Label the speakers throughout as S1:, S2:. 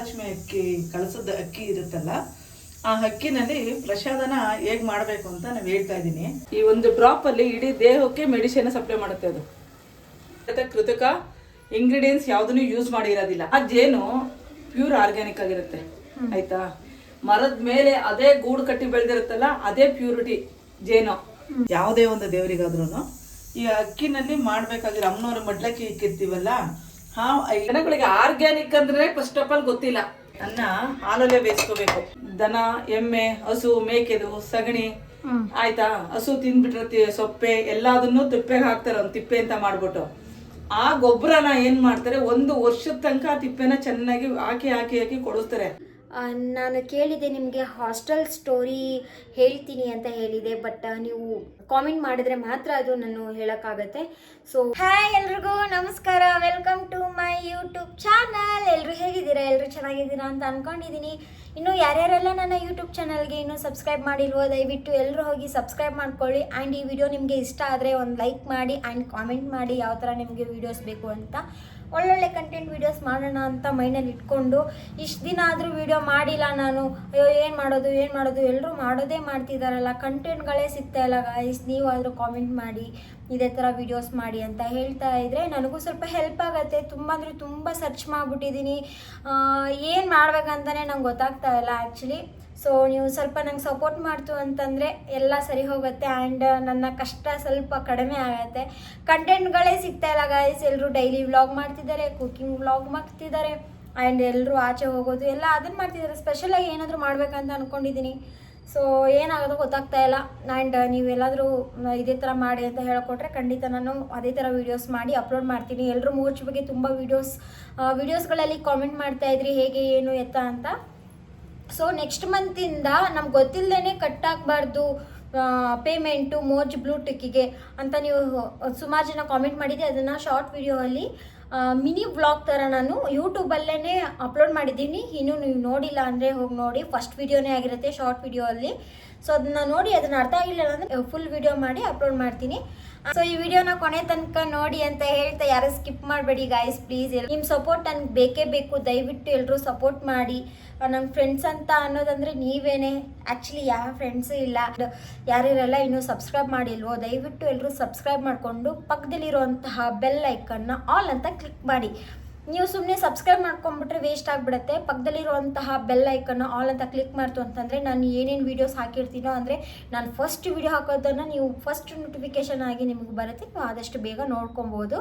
S1: ಮಹಾಲಕ್ಷ್ಮಿ ಅಕ್ಕಿ ಕಳಸದ ಅಕ್ಕಿ ಇರುತ್ತಲ್ಲ ಆ ಅಕ್ಕಿನಲ್ಲಿ ಪ್ರಸಾದನ ಹೇಗ್ ಮಾಡಬೇಕು ಅಂತ ನಾವು ಹೇಳ್ತಾ ಇದ್ದೀನಿ. ಈ ಒಂದು ಡ್ರಾಪ್ ಅಲ್ಲಿ ಇಡೀ ದೇಹಕ್ಕೆ ಮೆಡಿಸಿನ್ ಸಪ್ಲೈ ಮಾಡುತ್ತೆ ಅದು. ಕೃತಕ ಇಂಗ್ರೀಡಿಯೆಂಟ್ಸ್ ಯಾವುದನ್ನು ಯೂಸ್ ಮಾಡಿರೋದಿಲ್ಲ. ಆ ಜೇನು ಪ್ಯೂರ್ ಆರ್ಗ್ಯಾನಿಕ್ ಆಗಿರುತ್ತೆ ಆಯ್ತಾ? ಮರದ ಮೇಲೆ ಅದೇ ಗೂಡು ಕಟ್ಟಿ ಬೆಳೆದಿರುತ್ತಲ್ಲ ಅದೇ ಪ್ಯೂರಿಟಿ ಜೇನು. ಯಾವುದೇ ಒಂದು ದೇವರಿಗಾದ್ರೂ ಈ ಅಕ್ಕಿನಲ್ಲಿ ಮಾಡ್ಬೇಕಾಗಿರೋ ಅಮ್ಮನವ್ರ ಮಡ್ಲಕ್ಕಿ ಇಕ್ಕಿರ್ತೀವಲ್ಲ ಹಾ ಆರ್ಗ್ಯಾನಿಕ್ ಅಂದ್ರೆ ಫಸ್ಟ್ ಆಫ್ ಆಲ್ ಗೊತ್ತಿಲ್ಲ. ಅನ್ನ ಹಾಲಲ್ಲೇ ಬೇಯಿಸ್ಕೋಬೇಕು. ದನ ಎಮ್ಮೆ ಹಸು ಮೇಕೆದು ಸಗಣಿ ಆಯ್ತಾ? ಹಸು ತಿಂದ್ಬಿಟ್ಟಿರತಿ ಸೊಪ್ಪೆ ಎಲ್ಲದನ್ನು ತಿಪ್ಪೆಗೆ ಹಾಕ್ತಾರೆ ಒಂದು ತಿಪ್ಪೆ ಅಂತ ಮಾಡ್ಬಿಟ್ಟು. ಆ ಗೊಬ್ಬರನ ಏನ್ ಮಾಡ್ತಾರೆ ಒಂದು ವರ್ಷದ ತನಕ ತಿಪ್ಪೆನ ಚೆನ್ನಾಗಿ ಹಾಕಿ ಹಾಕಿ ಹಾಕಿ ಕೊಡಿಸ್ತಾರೆ.
S2: ನಾನು ಕೇಳಿದೆ ನಿಮಗೆ ಹಾಸ್ಟೆಲ್ ಸ್ಟೋರಿ ಹೇಳ್ತೀನಿ ಅಂತ ಹೇಳಿದೆ, ಬಟ್ ನೀವು ಕಾಮೆಂಟ್ ಮಾಡಿದ್ರೆ ಮಾತ್ರ ಅದು ನಾನು ಹೇಳೋಕ್ಕಾಗತ್ತೆ. ಸೊ ಹಾಯ್ ಎಲ್ರಿಗೂ, ನಮಸ್ಕಾರ. Welcome to my YouTube channel ಎಲ್ಲರೂ ಹೇಗಿದ್ದೀರಾ? ಎಲ್ಲರೂ ಚೆನ್ನಾಗಿದ್ದೀರಾ ಅಂತ ಅಂದ್ಕೊಂಡಿದ್ದೀನಿ ಇನ್ನು ಯಾರ್ಯಾರೆಲ್ಲ ನನ್ನ ಯೂಟ್ಯೂಬ್ ಚಾನಲ್ಗೆ ಇನ್ನೂ ಸಬ್ಸ್ಕ್ರೈಬ್ ಮಾಡಿಲ್ವೋ, ದಯವಿಟ್ಟು ಎಲ್ಲರೂ ಹೋಗಿ ಸಬ್ಸ್ಕ್ರೈಬ್ ಮಾಡ್ಕೊಳ್ಳಿ. ಆ್ಯಂಡ್ ಈ ವಿಡಿಯೋ ನಿಮಗೆ ಇಷ್ಟ ಆದರೆ ಒಂದು ಲೈಕ್ ಮಾಡಿ ಆ್ಯಂಡ್ ಕಾಮೆಂಟ್ ಮಾಡಿ ಯಾವ ಥರ ನಿಮಗೆ ವೀಡಿಯೋಸ್ ಬೇಕು ಅಂತ. ಒಳ್ಳೊಳ್ಳೆ ಕಂಟೆಂಟ್ ವೀಡಿಯೋಸ್ ಮಾಡೋಣ ಅಂತ ಮೈಂಡಲ್ಲಿ ಇಟ್ಕೊಂಡು ಇಷ್ಟು ದಿನ ಆದರೂ ವೀಡಿಯೋ ಮಾಡಿಲ್ಲ ನಾನು. ಅಯ್ಯೋ, ಏನು ಮಾಡೋದು ಏನು ಮಾಡೋದು? ಎಲ್ಲರೂ ಮಾಡೋದೇ ಮಾಡ್ತಿದ್ದಾರಲ್ಲ ಕಂಟೆಂಟ್ಗಳೇ ಸಿಗ್ತಾ ಇಲ್ಲ ಗಾಯ್ಸ್ ನೀವಾದರೂ ಕಾಮೆಂಟ್ ಮಾಡಿ, ಇದೇ ಥರ ವೀಡಿಯೋಸ್ ಮಾಡಿ ಅಂತ ಹೇಳ್ತಾ ಇದ್ದರೆ ನನಗೂ ಸ್ವಲ್ಪ ಹೆಲ್ಪ್ ಆಗುತ್ತೆ. ತುಂಬ ಅಂದರೆ ತುಂಬ ಸರ್ಚ್ ಮಾಡಿಬಿಟ್ಟಿದ್ದೀನಿ ಏನು ಮಾಡ್ಬೇಕಂತಲೇ ನಂಗೆ ಗೊತ್ತಾಗ್ತಾ ಇಲ್ಲ ಆ್ಯಕ್ಚುಲಿ ಸೊ ನೀವು ಸ್ವಲ್ಪ ನಂಗೆ ಸಪೋರ್ಟ್ ಮಾಡ್ತು ಅಂತಂದರೆ ಎಲ್ಲ ಸರಿ ಹೋಗುತ್ತೆ ಆ್ಯಂಡ್ ನನ್ನ ಕಷ್ಟ ಸ್ವಲ್ಪ ಕಡಿಮೆ ಆಗುತ್ತೆ. ಕಂಟೆಂಟ್ಗಳೇ ಸಿಗ್ತಾ ಇಲ್ಲ ಗಾಯ್ಸ್ ಎಲ್ಲರೂ ಡೈಲಿ ವ್ಲಾಗ್ ಮಾಡ್ತಿದ್ದಾರೆ ಕುಕಿಂಗ್ ವ್ಲಾಗ್ ಮಾಡ್ತಿದ್ದಾರೆ ಆ್ಯಂಡ್ ಎಲ್ಲರೂ ಆಚೆ ಹೋಗೋದು, ಎಲ್ಲ ಅದನ್ನು ಮಾಡ್ತಿದ್ದಾರೆ. ಸ್ಪೆಷಲಾಗಿ ಏನಾದರೂ ಮಾಡಬೇಕಂತ ಅಂದ್ಕೊಂಡಿದ್ದೀನಿ ಸೊ ಏನಾಗೋದು ಗೊತ್ತಾಗ್ತಾ ಇಲ್ಲ. ಆ್ಯಂಡ್ ನೀವೆಲ್ಲಾದರೂ ಇದೇ ಥರ ಮಾಡಿ ಅಂತ ಹೇಳಿಕೊಟ್ರೆ ಖಂಡಿತ ನಾನು ಅದೇ ಥರ ವೀಡಿಯೋಸ್ ಮಾಡಿ ಅಪ್ಲೋಡ್ ಮಾಡ್ತೀನಿ. ಎಲ್ಲರೂ ಮೂರ್ಚ್ ಬಗ್ಗೆ ತುಂಬ ವೀಡಿಯೋಸ್ ವೀಡಿಯೋಸ್ಗಳಲ್ಲಿ ಕಾಮೆಂಟ್ ಮಾಡ್ತಾ ಇದ್ರಿ, ಹೇಗೆ, ಏನು, ಎತ್ತ ಅಂತ. ಸೊ ನೆಕ್ಸ್ಟ್ ಮಂತಿಂದ ನಮ್ಗೆ ಗೊತ್ತಿಲ್ಲದೇ ಕಟ್ ಆಗಬಾರ್ದು ಪೇಮೆಂಟು ಮೋಜ್ ಬ್ಲೂ ಟಿಕ್ಕಿಗೆ ಅಂತ ನೀವು ಸುಮಾರು ಜನ ಕಾಮೆಂಟ್ ಮಾಡಿದ್ದೆ ಅದನ್ನು ಶಾರ್ಟ್ ವಿಡಿಯೋಲ್ಲಿ ಮಿನಿ ವ್ಲಾಗ್ ಥರ ನಾನು ಯೂಟ್ಯೂಬಲ್ಲೇ ಅಪ್ಲೋಡ್ ಮಾಡಿದ್ದೀನಿ. ಇನ್ನೂ ನೀವು ನೋಡಿಲ್ಲ ಅಂದರೆ ಹೋಗಿ ನೋಡಿ. ಫಸ್ಟ್ ವಿಡಿಯೋನೇ ಆಗಿರುತ್ತೆ ಶಾರ್ಟ್ ವಿಡಿಯೋ ಅಲ್ಲಿ. ಸೊ ಅದನ್ನ ನೋಡಿ, ಅದನ್ನ ಅರ್ಥ ಆಗಿಲ್ಲ ಅಂದರೆ ಫುಲ್ ವಿಡಿಯೋ ಮಾಡಿ ಅಪ್ಲೋಡ್ ಮಾಡ್ತೀನಿ. ಸೊ ಈ ವಿಡಿಯೋನ ಕೊನೆ ತನಕ ನೋಡಿ ಅಂತ ಹೇಳ್ತಾ ಯಾರು ಸ್ಕಿಪ್ ಮಾಡಬೇಡಿ ಗಾಯ್ಸ್ ಪ್ಲೀಸ್ ನಿಮ್ಮ ಸಪೋರ್ಟ್ ನನಗೆ ಬೇಕೇ ಬೇಕು. ದಯವಿಟ್ಟು ಎಲ್ಲರೂ ಸಪೋರ್ಟ್ ಮಾಡಿ. ನಮ್ಮ ಫ್ರೆಂಡ್ಸ್ ಅಂತ ಅನ್ನೋದಂದ್ರೆ ನೀವೇನೆ. ಆ್ಯಕ್ಚುಲಿ ಯಾವ ಫ್ರೆಂಡ್ಸು ಇಲ್ಲ. ಯಾರಿರಲ್ಲ ಇನ್ನೂ ಸಬ್ಸ್ಕ್ರೈಬ್ ಮಾಡಿಲ್ವೋ, ದಯವಿಟ್ಟು ಎಲ್ಲರೂ ಸಬ್ಸ್ಕ್ರೈಬ್ ಮಾಡಿಕೊಂಡು ಪಕ್ಕದಲ್ಲಿರುವಂತಹ ಬೆಲ್ ಐಕನ್ನ ಆಲ್ ಅಂತ ಕ್ಲಿಕ್ ಮಾಡಿ. ನೀವು ಸುಮ್ಮನೆ ಸಬ್ಸ್ಕ್ರೈಬ್ ಮಾಡ್ಕೊಂಡ್ಬಿಟ್ರೆ ವೇಸ್ಟ್ ಆಗಿಬಿಡುತ್ತೆ. ಪಕ್ಕದಲ್ಲಿರುವಂತಹ ಬೆಲ್ ಐಕನ್ನು ಆಲ್ ಅಂತ ಕ್ಲಿಕ್ ಮಾಡ್ತು ಅಂತಂದರೆ ನಾನು ಏನೇನು ವೀಡಿಯೋಸ್ ಹಾಕಿರ್ತೀನೋ ಅಂದರೆ ನಾನು ಫಸ್ಟ್ ವೀಡಿಯೋ ಹಾಕೋದನ್ನು ನೀವು ಫಸ್ಟ್ ನೋಟಿಫಿಕೇಷನ್ ಆಗಿ ನಿಮಗೆ ಬರುತ್ತೆ. ನೀವು ಆದಷ್ಟು ಬೇಗ ನೋಡ್ಕೊಬೋದು.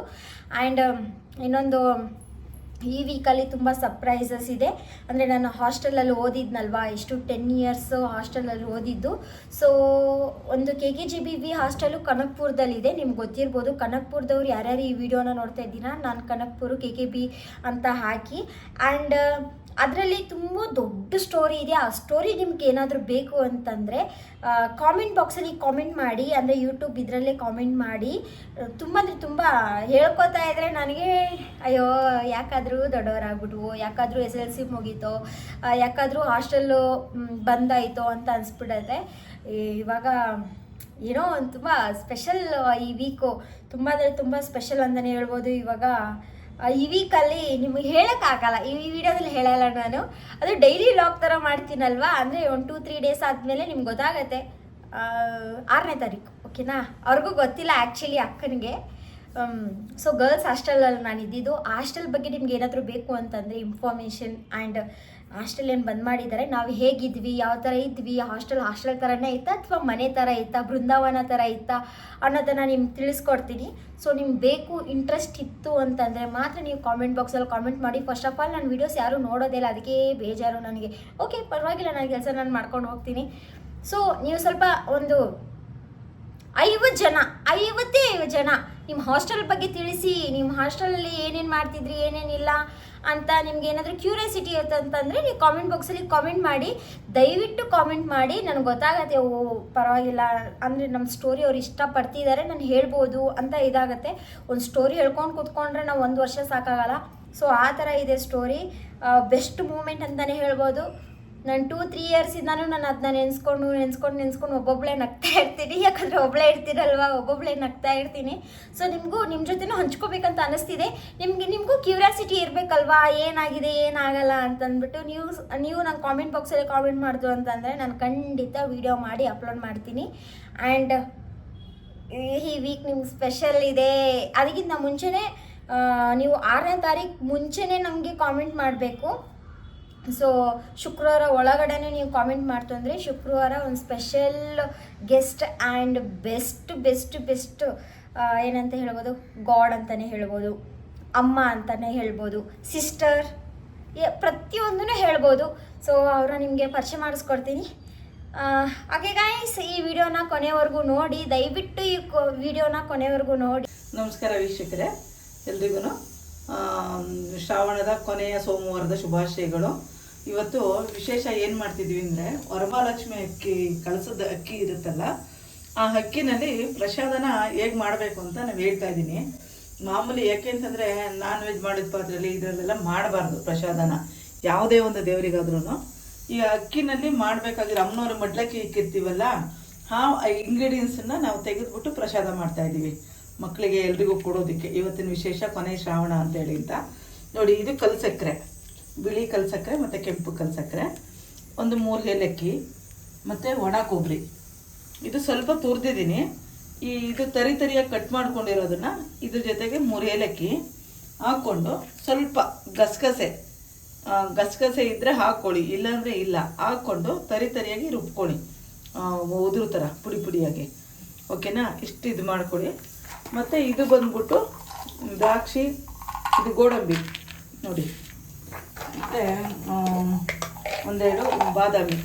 S2: ಆ್ಯಂಡ್ ಇನ್ನೊಂದು ಈ ವೀಕಲ್ಲಿ ತುಂಬ ಸರ್ಪ್ರೈಸಸ್ ಇದೆ. ಅಂದರೆ ನಾನು ಹಾಸ್ಟೆಲಲ್ಲಿ ಓದಿದ್ನಲ್ವಾ? ಎಷ್ಟು ಟೆನ್ ಇಯರ್ಸ್ ಹಾಸ್ಟೆಲಲ್ಲಿ ಓದಿದ್ದು. ಸೊ ಒಂದು K K G B V hostel ಕನಕ್ಪುರದಲ್ಲಿದೆ ನಿಮ್ಗೆ ಗೊತ್ತಿರ್ಬೋದು, ಕನಕ್ಪುರದವ್ರು ಯಾರ್ಯಾರು ಈ ವಿಡಿಯೋನ ನೋಡ್ತಾ ಇದ್ದೀರಾ? ನಾನು ಕನಕ್ಪುರ ಕೆ ಕೆ ಬಿ ಅಂತ ಹಾಕಿ. ಆ್ಯಂಡ್ ಅದರಲ್ಲಿ ತುಂಬ ದೊಡ್ಡ ಸ್ಟೋರಿ ಇದೆ. ಆ ಸ್ಟೋರಿ ನಿಮ್ಗೆ ಏನಾದರೂ ಬೇಕು ಅಂತಂದರೆ ಕಾಮೆಂಟ್ ಬಾಕ್ಸಲ್ಲಿ ಕಾಮೆಂಟ್ ಮಾಡಿ, ಅಂದರೆ ಯೂಟ್ಯೂಬ್ ಇದರಲ್ಲೇ ಕಾಮೆಂಟ್ ಮಾಡಿ. ತುಂಬ ಅಂದರೆ ತುಂಬ ಹೇಳ್ಕೊತಾ ಇದ್ದರೆ ನನಗೆ, ಅಯ್ಯೋ, ಯಾಕಾದರೂ ದೊಡ್ಡವರಾಗ್ಬಿಟ್ವು, ಯಾಕಾದರೂ ಎಸ್ ಎಲ್ ಸಿ ಮುಗೀತೋ ಯಾಕಾದರೂ ಹಾಸ್ಟೆಲ್ಲು ಬಂದಾಯಿತೋ ಅಂತ ಅನಿಸ್ಬಿಡತ್ತೆ. ಇವಾಗ ಏನೋ ಒಂದು ತುಂಬ ಸ್ಪೆಷಲ್ ಈ ವೀಕು ತುಂಬ ಅಂದರೆ ತುಂಬ ಸ್ಪೆಷಲ್ ಅಂತಲೇ ಹೇಳ್ಬೋದು. ಇವಾಗ ಈ ವೀಕಲ್ಲಿ ನಿಮಗೆ ಹೇಳೋಕ್ಕಾಗಲ್ಲ ಈ ವಿಡಿಯೋದಲ್ಲಿ ಹೇಳಲ್ಲ ನಾನು. ಅದು ಡೈಲಿ ಲಾಗ್ ಥರ ಮಾಡ್ತೀನಲ್ವಾ? ಅಂದರೆ ಒಂದು ಟೂ ತ್ರೀ ಡೇಸ್ ಆದಮೇಲೆ ನಿಮ್ಗೆ ಗೊತ್ತಾಗತ್ತೆ. ಆರನೇ ತಾರೀಕು ಓಕೆನಾ ಅವ್ರಿಗೂ ಗೊತ್ತಿಲ್ಲ ಆ್ಯಕ್ಚುಲಿ ಅಕ್ಕನಿಗೆ. ಸೊ ಗರ್ಲ್ಸ್ ಹಾಸ್ಟೆಲಲ್ಲಿ ನಾನು ಇದ್ದಿದ್ದು ಹಾಸ್ಟೆಲ್ ಬಗ್ಗೆ ನಿಮ್ಗೆ ಏನಾದರೂ ಬೇಕು ಅಂತಂದರೆ ಇನ್ಫಾರ್ಮೇಷನ್ ಆ್ಯಂಡ್ ಹಾಸ್ಟೆಲ್ ಏನು ಬಂದ್ ಮಾಡಿದ್ದಾರೆ ನಾವು ಹೇಗಿದ್ವಿ? ಯಾವ ಥರ ಇದ್ವಿ? ಹಾಸ್ಟೆಲ್ ಹಾಸ್ಟೆಲ್ ಥರನೇ ಇತ್ತಾ ಅಥವಾ ಮನೆ ಥರ ಇತ್ತಾ? ಬೃಂದಾವನ ಥರ ಇತ್ತಾ? ಅನ್ನೋದನ್ನು ನಿಮ್ಗೆ ತಿಳಿಸ್ಕೊಡ್ತೀನಿ. ಸೊ ನಿಮ್ಗೆ ಬೇಕು ಇಂಟ್ರೆಸ್ಟ್ ಇತ್ತು ಅಂತಂದರೆ ಮಾತ್ರ ನೀವು ಕಾಮೆಂಟ್ ಬಾಕ್ಸಲ್ಲಿ ಕಾಮೆಂಟ್ ಮಾಡಿ. ಫಸ್ಟ್ ಆಫ್ ಆಲ್ ನನ್ನ ವೀಡಿಯೋಸ್ ಯಾರೂ ನೋಡೋದಿಲ್ಲ ಅದಕ್ಕೆ ಬೇಜಾರು ನನಗೆ. ಓಕೆ ಪರವಾಗಿಲ್ಲ. ನನ್ನ ಕೆಲಸ ನಾನು ಮಾಡ್ಕೊಂಡು ಹೋಗ್ತೀನಿ. ಸೊ ನೀವು ಸ್ವಲ್ಪ ಒಂದು ಐವತ್ತು ಜನ, ಐವತ್ತೇ ಐವತ್ತು ಜನ ನಿಮ್ಮ ಹಾಸ್ಟೆಲ್ ಬಗ್ಗೆ ತಿಳಿಸಿ. ನಿಮ್ಮ ಹಾಸ್ಟೆಲಲ್ಲಿ ಏನೇನು ಮಾಡ್ತಿದ್ರಿ, ಏನೇನಿಲ್ಲ? ಅಂತ ನಿಮ್ಗೆ ಏನಾದರೂ ಕ್ಯೂರಿಯಾಸಿಟಿ ಅಂತಂದರೆ ನೀವು ಕಾಮೆಂಟ್ ಬಾಕ್ಸಲ್ಲಿ ಕಾಮೆಂಟ್ ಮಾಡಿ, ದಯವಿಟ್ಟು ಕಾಮೆಂಟ್ ಮಾಡಿ. ನನಗೆ ಗೊತ್ತಾಗತ್ತೆ, ಓ, ಪರವಾಗಿಲ್ಲ. ಅಂದರೆ ನಮ್ಮ ಸ್ಟೋರಿ ಅವ್ರು ಇಷ್ಟಪಡ್ತಿದ್ದಾರೆ ನಾನು ಹೇಳ್ಬೋದು ಅಂತ ಇದಾಗತ್ತೆ. ಒಂದು ಸ್ಟೋರಿ ಹೇಳ್ಕೊಂಡು ಕೂತ್ಕೊಂಡ್ರೆ ನಾವು ಒಂದು ವರ್ಷ ಸಾಕಾಗಲ್ಲ. ಸೊ ಆ ಥರ ಇದೆ ಸ್ಟೋರಿ ಬೆಸ್ಟ್ ಮೂಮೆಂಟ್ ಅಂತಲೇ ಹೇಳ್ಬೋದು. ನಾನು ಟೂ ತ್ರೀ ಇಯರ್ಸಿಂದಾನು ನಾನು ಅದನ್ನ ನೆನೆಸ್ಕೊಂಡು ನೆನೆಸ್ಕೊಂಡು ನೆನೆಸ್ಕೊಂಡು ಒಬ್ಬೊಬ್ಬಳೇ ನಗ್ತಾ ಇರ್ತೀನಿ. ಯಾಕಂದರೆ ಒಬ್ಬಳೇ ಇರ್ತೀರಲ್ವಾ? ಒಬ್ಬೊಬ್ಬಳೇ ನಗ್ತಾ ಇರ್ತೀನಿ. ಸೊ ನಿಮಗೂ ನಿಮ್ಮ ಜೊತೆನೂ ಹಂಚ್ಕೋಬೇಕಂತ ಅನಿಸ್ತಿದೆ. ನಿಮಗೆ, ನಿಮಗೂ ಕ್ಯೂರಿಯಾಸಿಟಿ ಇರಬೇಕಲ್ವಾ? ಏನಾಗಿದೆ, ಏನಾಗಲ್ಲ ಅಂತಂದ್ಬಿಟ್ಟು ನೀವು ನೀವು ನಾನು ಕಾಮೆಂಟ್ ಬಾಕ್ಸಲ್ಲಿ ಕಾಮೆಂಟ್ ಮಾಡ್ದು ಅಂತಂದರೆ ನಾನು ಖಂಡಿತ ವಿಡಿಯೋ ಮಾಡಿ ಅಪ್ಲೋಡ್ ಮಾಡ್ತೀನಿ. ಆ್ಯಂಡ್ ಈ ವೀಕ್ ನಿಮ್ಗೆ ಸ್ಪೆಷಲ್ ಇದೆ. ಅದಕ್ಕಿಂತ ಮುಂಚೆನೇ ನೀವು ಆರನೇ ತಾರೀಕು ಮುಂಚೆನೇ ನಮಗೆ ಕಾಮೆಂಟ್ ಮಾಡಬೇಕು. ಸೊ ಶುಕ್ರವಾರ ಒಳಗಡೆ ನೀವು ಕಾಮೆಂಟ್ ಮಾಡ್ತು ಅಂದರೆ ಶುಕ್ರವಾರ ಒಂದು special guest and best best best ಏನಂತ ಹೇಳ್ಬೋದು? ಗಾಡ್ ಅಂತಲೇ ಹೇಳ್ಬೋದು. ಅಮ್ಮ ಅಂತಲೇ ಹೇಳ್ಬೋದು. ಸಿಸ್ಟರ್ ಪ್ರತಿಯೊಂದೂ ಹೇಳ್ಬೋದು. ಸೊ ಅವರ ನಿಮಗೆ ಪರಿಚಯ ಮಾಡಿಸ್ಕೊಡ್ತೀನಿ. ಹಾಗೆ ಗಾಯ್ಸ್ ಈ ವಿಡಿಯೋನ ಕೊನೆವರೆಗೂ ನೋಡಿ, ದಯವಿಟ್ಟು ಈ ವಿಡಿಯೋನ ಕೊನೆವರೆಗೂ ನೋಡಿ.
S1: ನಮಸ್ಕಾರ ವೀಕ್ಷಕರೇ ಎಲ್ರಿಗೂ ಶ್ರಾವಣದ ಕೊನೆಯ ಸೋಮವಾರದ ಶುಭಾಶಯಗಳು. ಇವತ್ತು ವಿಶೇಷ ಏನು ಮಾಡ್ತಿದ್ವಿ ಅಂದರೆ ವರಮಹಾಲಕ್ಷ್ಮಿ ಅಕ್ಕಿ ಕಳಸದ ಅಕ್ಕಿ ಇರುತ್ತಲ್ಲ, ಆ ಅಕ್ಕಿನಲ್ಲಿ ಪ್ರಸಾದನ ಹೇಗೆ ಮಾಡಬೇಕು ಅಂತ ನಾನು ಹೇಳ್ತಾ ಇದ್ದೀನಿ. ಮಾಮೂಲಿ ಯಾಕೆ ಅಂತಂದರೆ ನಾನ್ ವೆಜ್ ಮಾಡಿದ ಪಾತ್ರೆಯಲ್ಲಿ ಇದರಲ್ಲೆಲ್ಲ ಮಾಡಬಾರ್ದು ಪ್ರಸಾದನ, ಯಾವುದೇ ಒಂದು ದೇವರಿಗಾದ್ರೂ ಈ ಅಕ್ಕಿನಲ್ಲಿ ಮಾಡಬೇಕಾಗಿರೋ ಅಮ್ಮನವ್ರ ಮಡ್ಲಕ್ಕಿ ಇಕ್ಕಿರ್ತೀವಲ್ಲ, ಆ ಇಂಗ್ರೀಡಿಯೆಂಟ್ಸನ್ನ ನಾವು ತೆಗೆದುಬಿಟ್ಟು ಪ್ರಸಾದ ಮಾಡ್ತಾ ಇದೀವಿ ಮಕ್ಕಳಿಗೆ ಎಲ್ರಿಗೂ ಕೊಡೋದಕ್ಕೆ, ಇವತ್ತಿನ ವಿಶೇಷ ಕೊನೆ ಶ್ರಾವಣ ಅಂತೇಳಿ ಅಂತ. ನೋಡಿ, ಇದು ಕಲ್ಸಕ್ಕರೆ ಬಿಳಿ ಕಲ್ಸಕ್ಕರೆ ಮತ್ತು ಕೆಂಪು ಕಲ್ಸಕ್ಕರೆ ಒಂದು ಮೂರು ಏಲಕ್ಕಿ ಮತ್ತು ಒಣ ಕೊಬ್ಬರಿ ಇದು ಸ್ವಲ್ಪ ತುರಿದಿದ್ದೀನಿ. ಈ ಇದು ತರಿ ತರಿಯಾಗಿ ಕಟ್ ಮಾಡ್ಕೊಂಡಿರೋದನ್ನು ಇದ್ರ ಜೊತೆಗೆ ಮೂರು ಏಲಕ್ಕಿ ಹಾಕ್ಕೊಂಡು ಸ್ವಲ್ಪ ಗಸಗಸೆ ಗಸಗಸೆ ಇದ್ದರೆ ಹಾಕ್ಕೊಳ್ಳಿ ಇಲ್ಲಾಂದರೆ ಇಲ್ಲ. ಹಾಕ್ಕೊಂಡು ತರಿ ತರಿಯಾಗಿ ರುಬ್ಕೊಳ್ಳಿ. ಉದುರು ಥರ ಪುಡಿ ಪುಡಿಯಾಗಿ. ಓಕೆನಾ? ಇಷ್ಟು ಇದು ಮಾಡ್ಕೊಳ್ಳಿ. ಮತ್ತು ಇದು ಬಂದ್ಬಿಟ್ಟು ದ್ರಾಕ್ಷಿ, ಇದು ಗೋಡಂಬಿ. ನೋಡಿ. ಮತ್ತು ಒಂದೆರಡು ಬಾದಾಮಿ.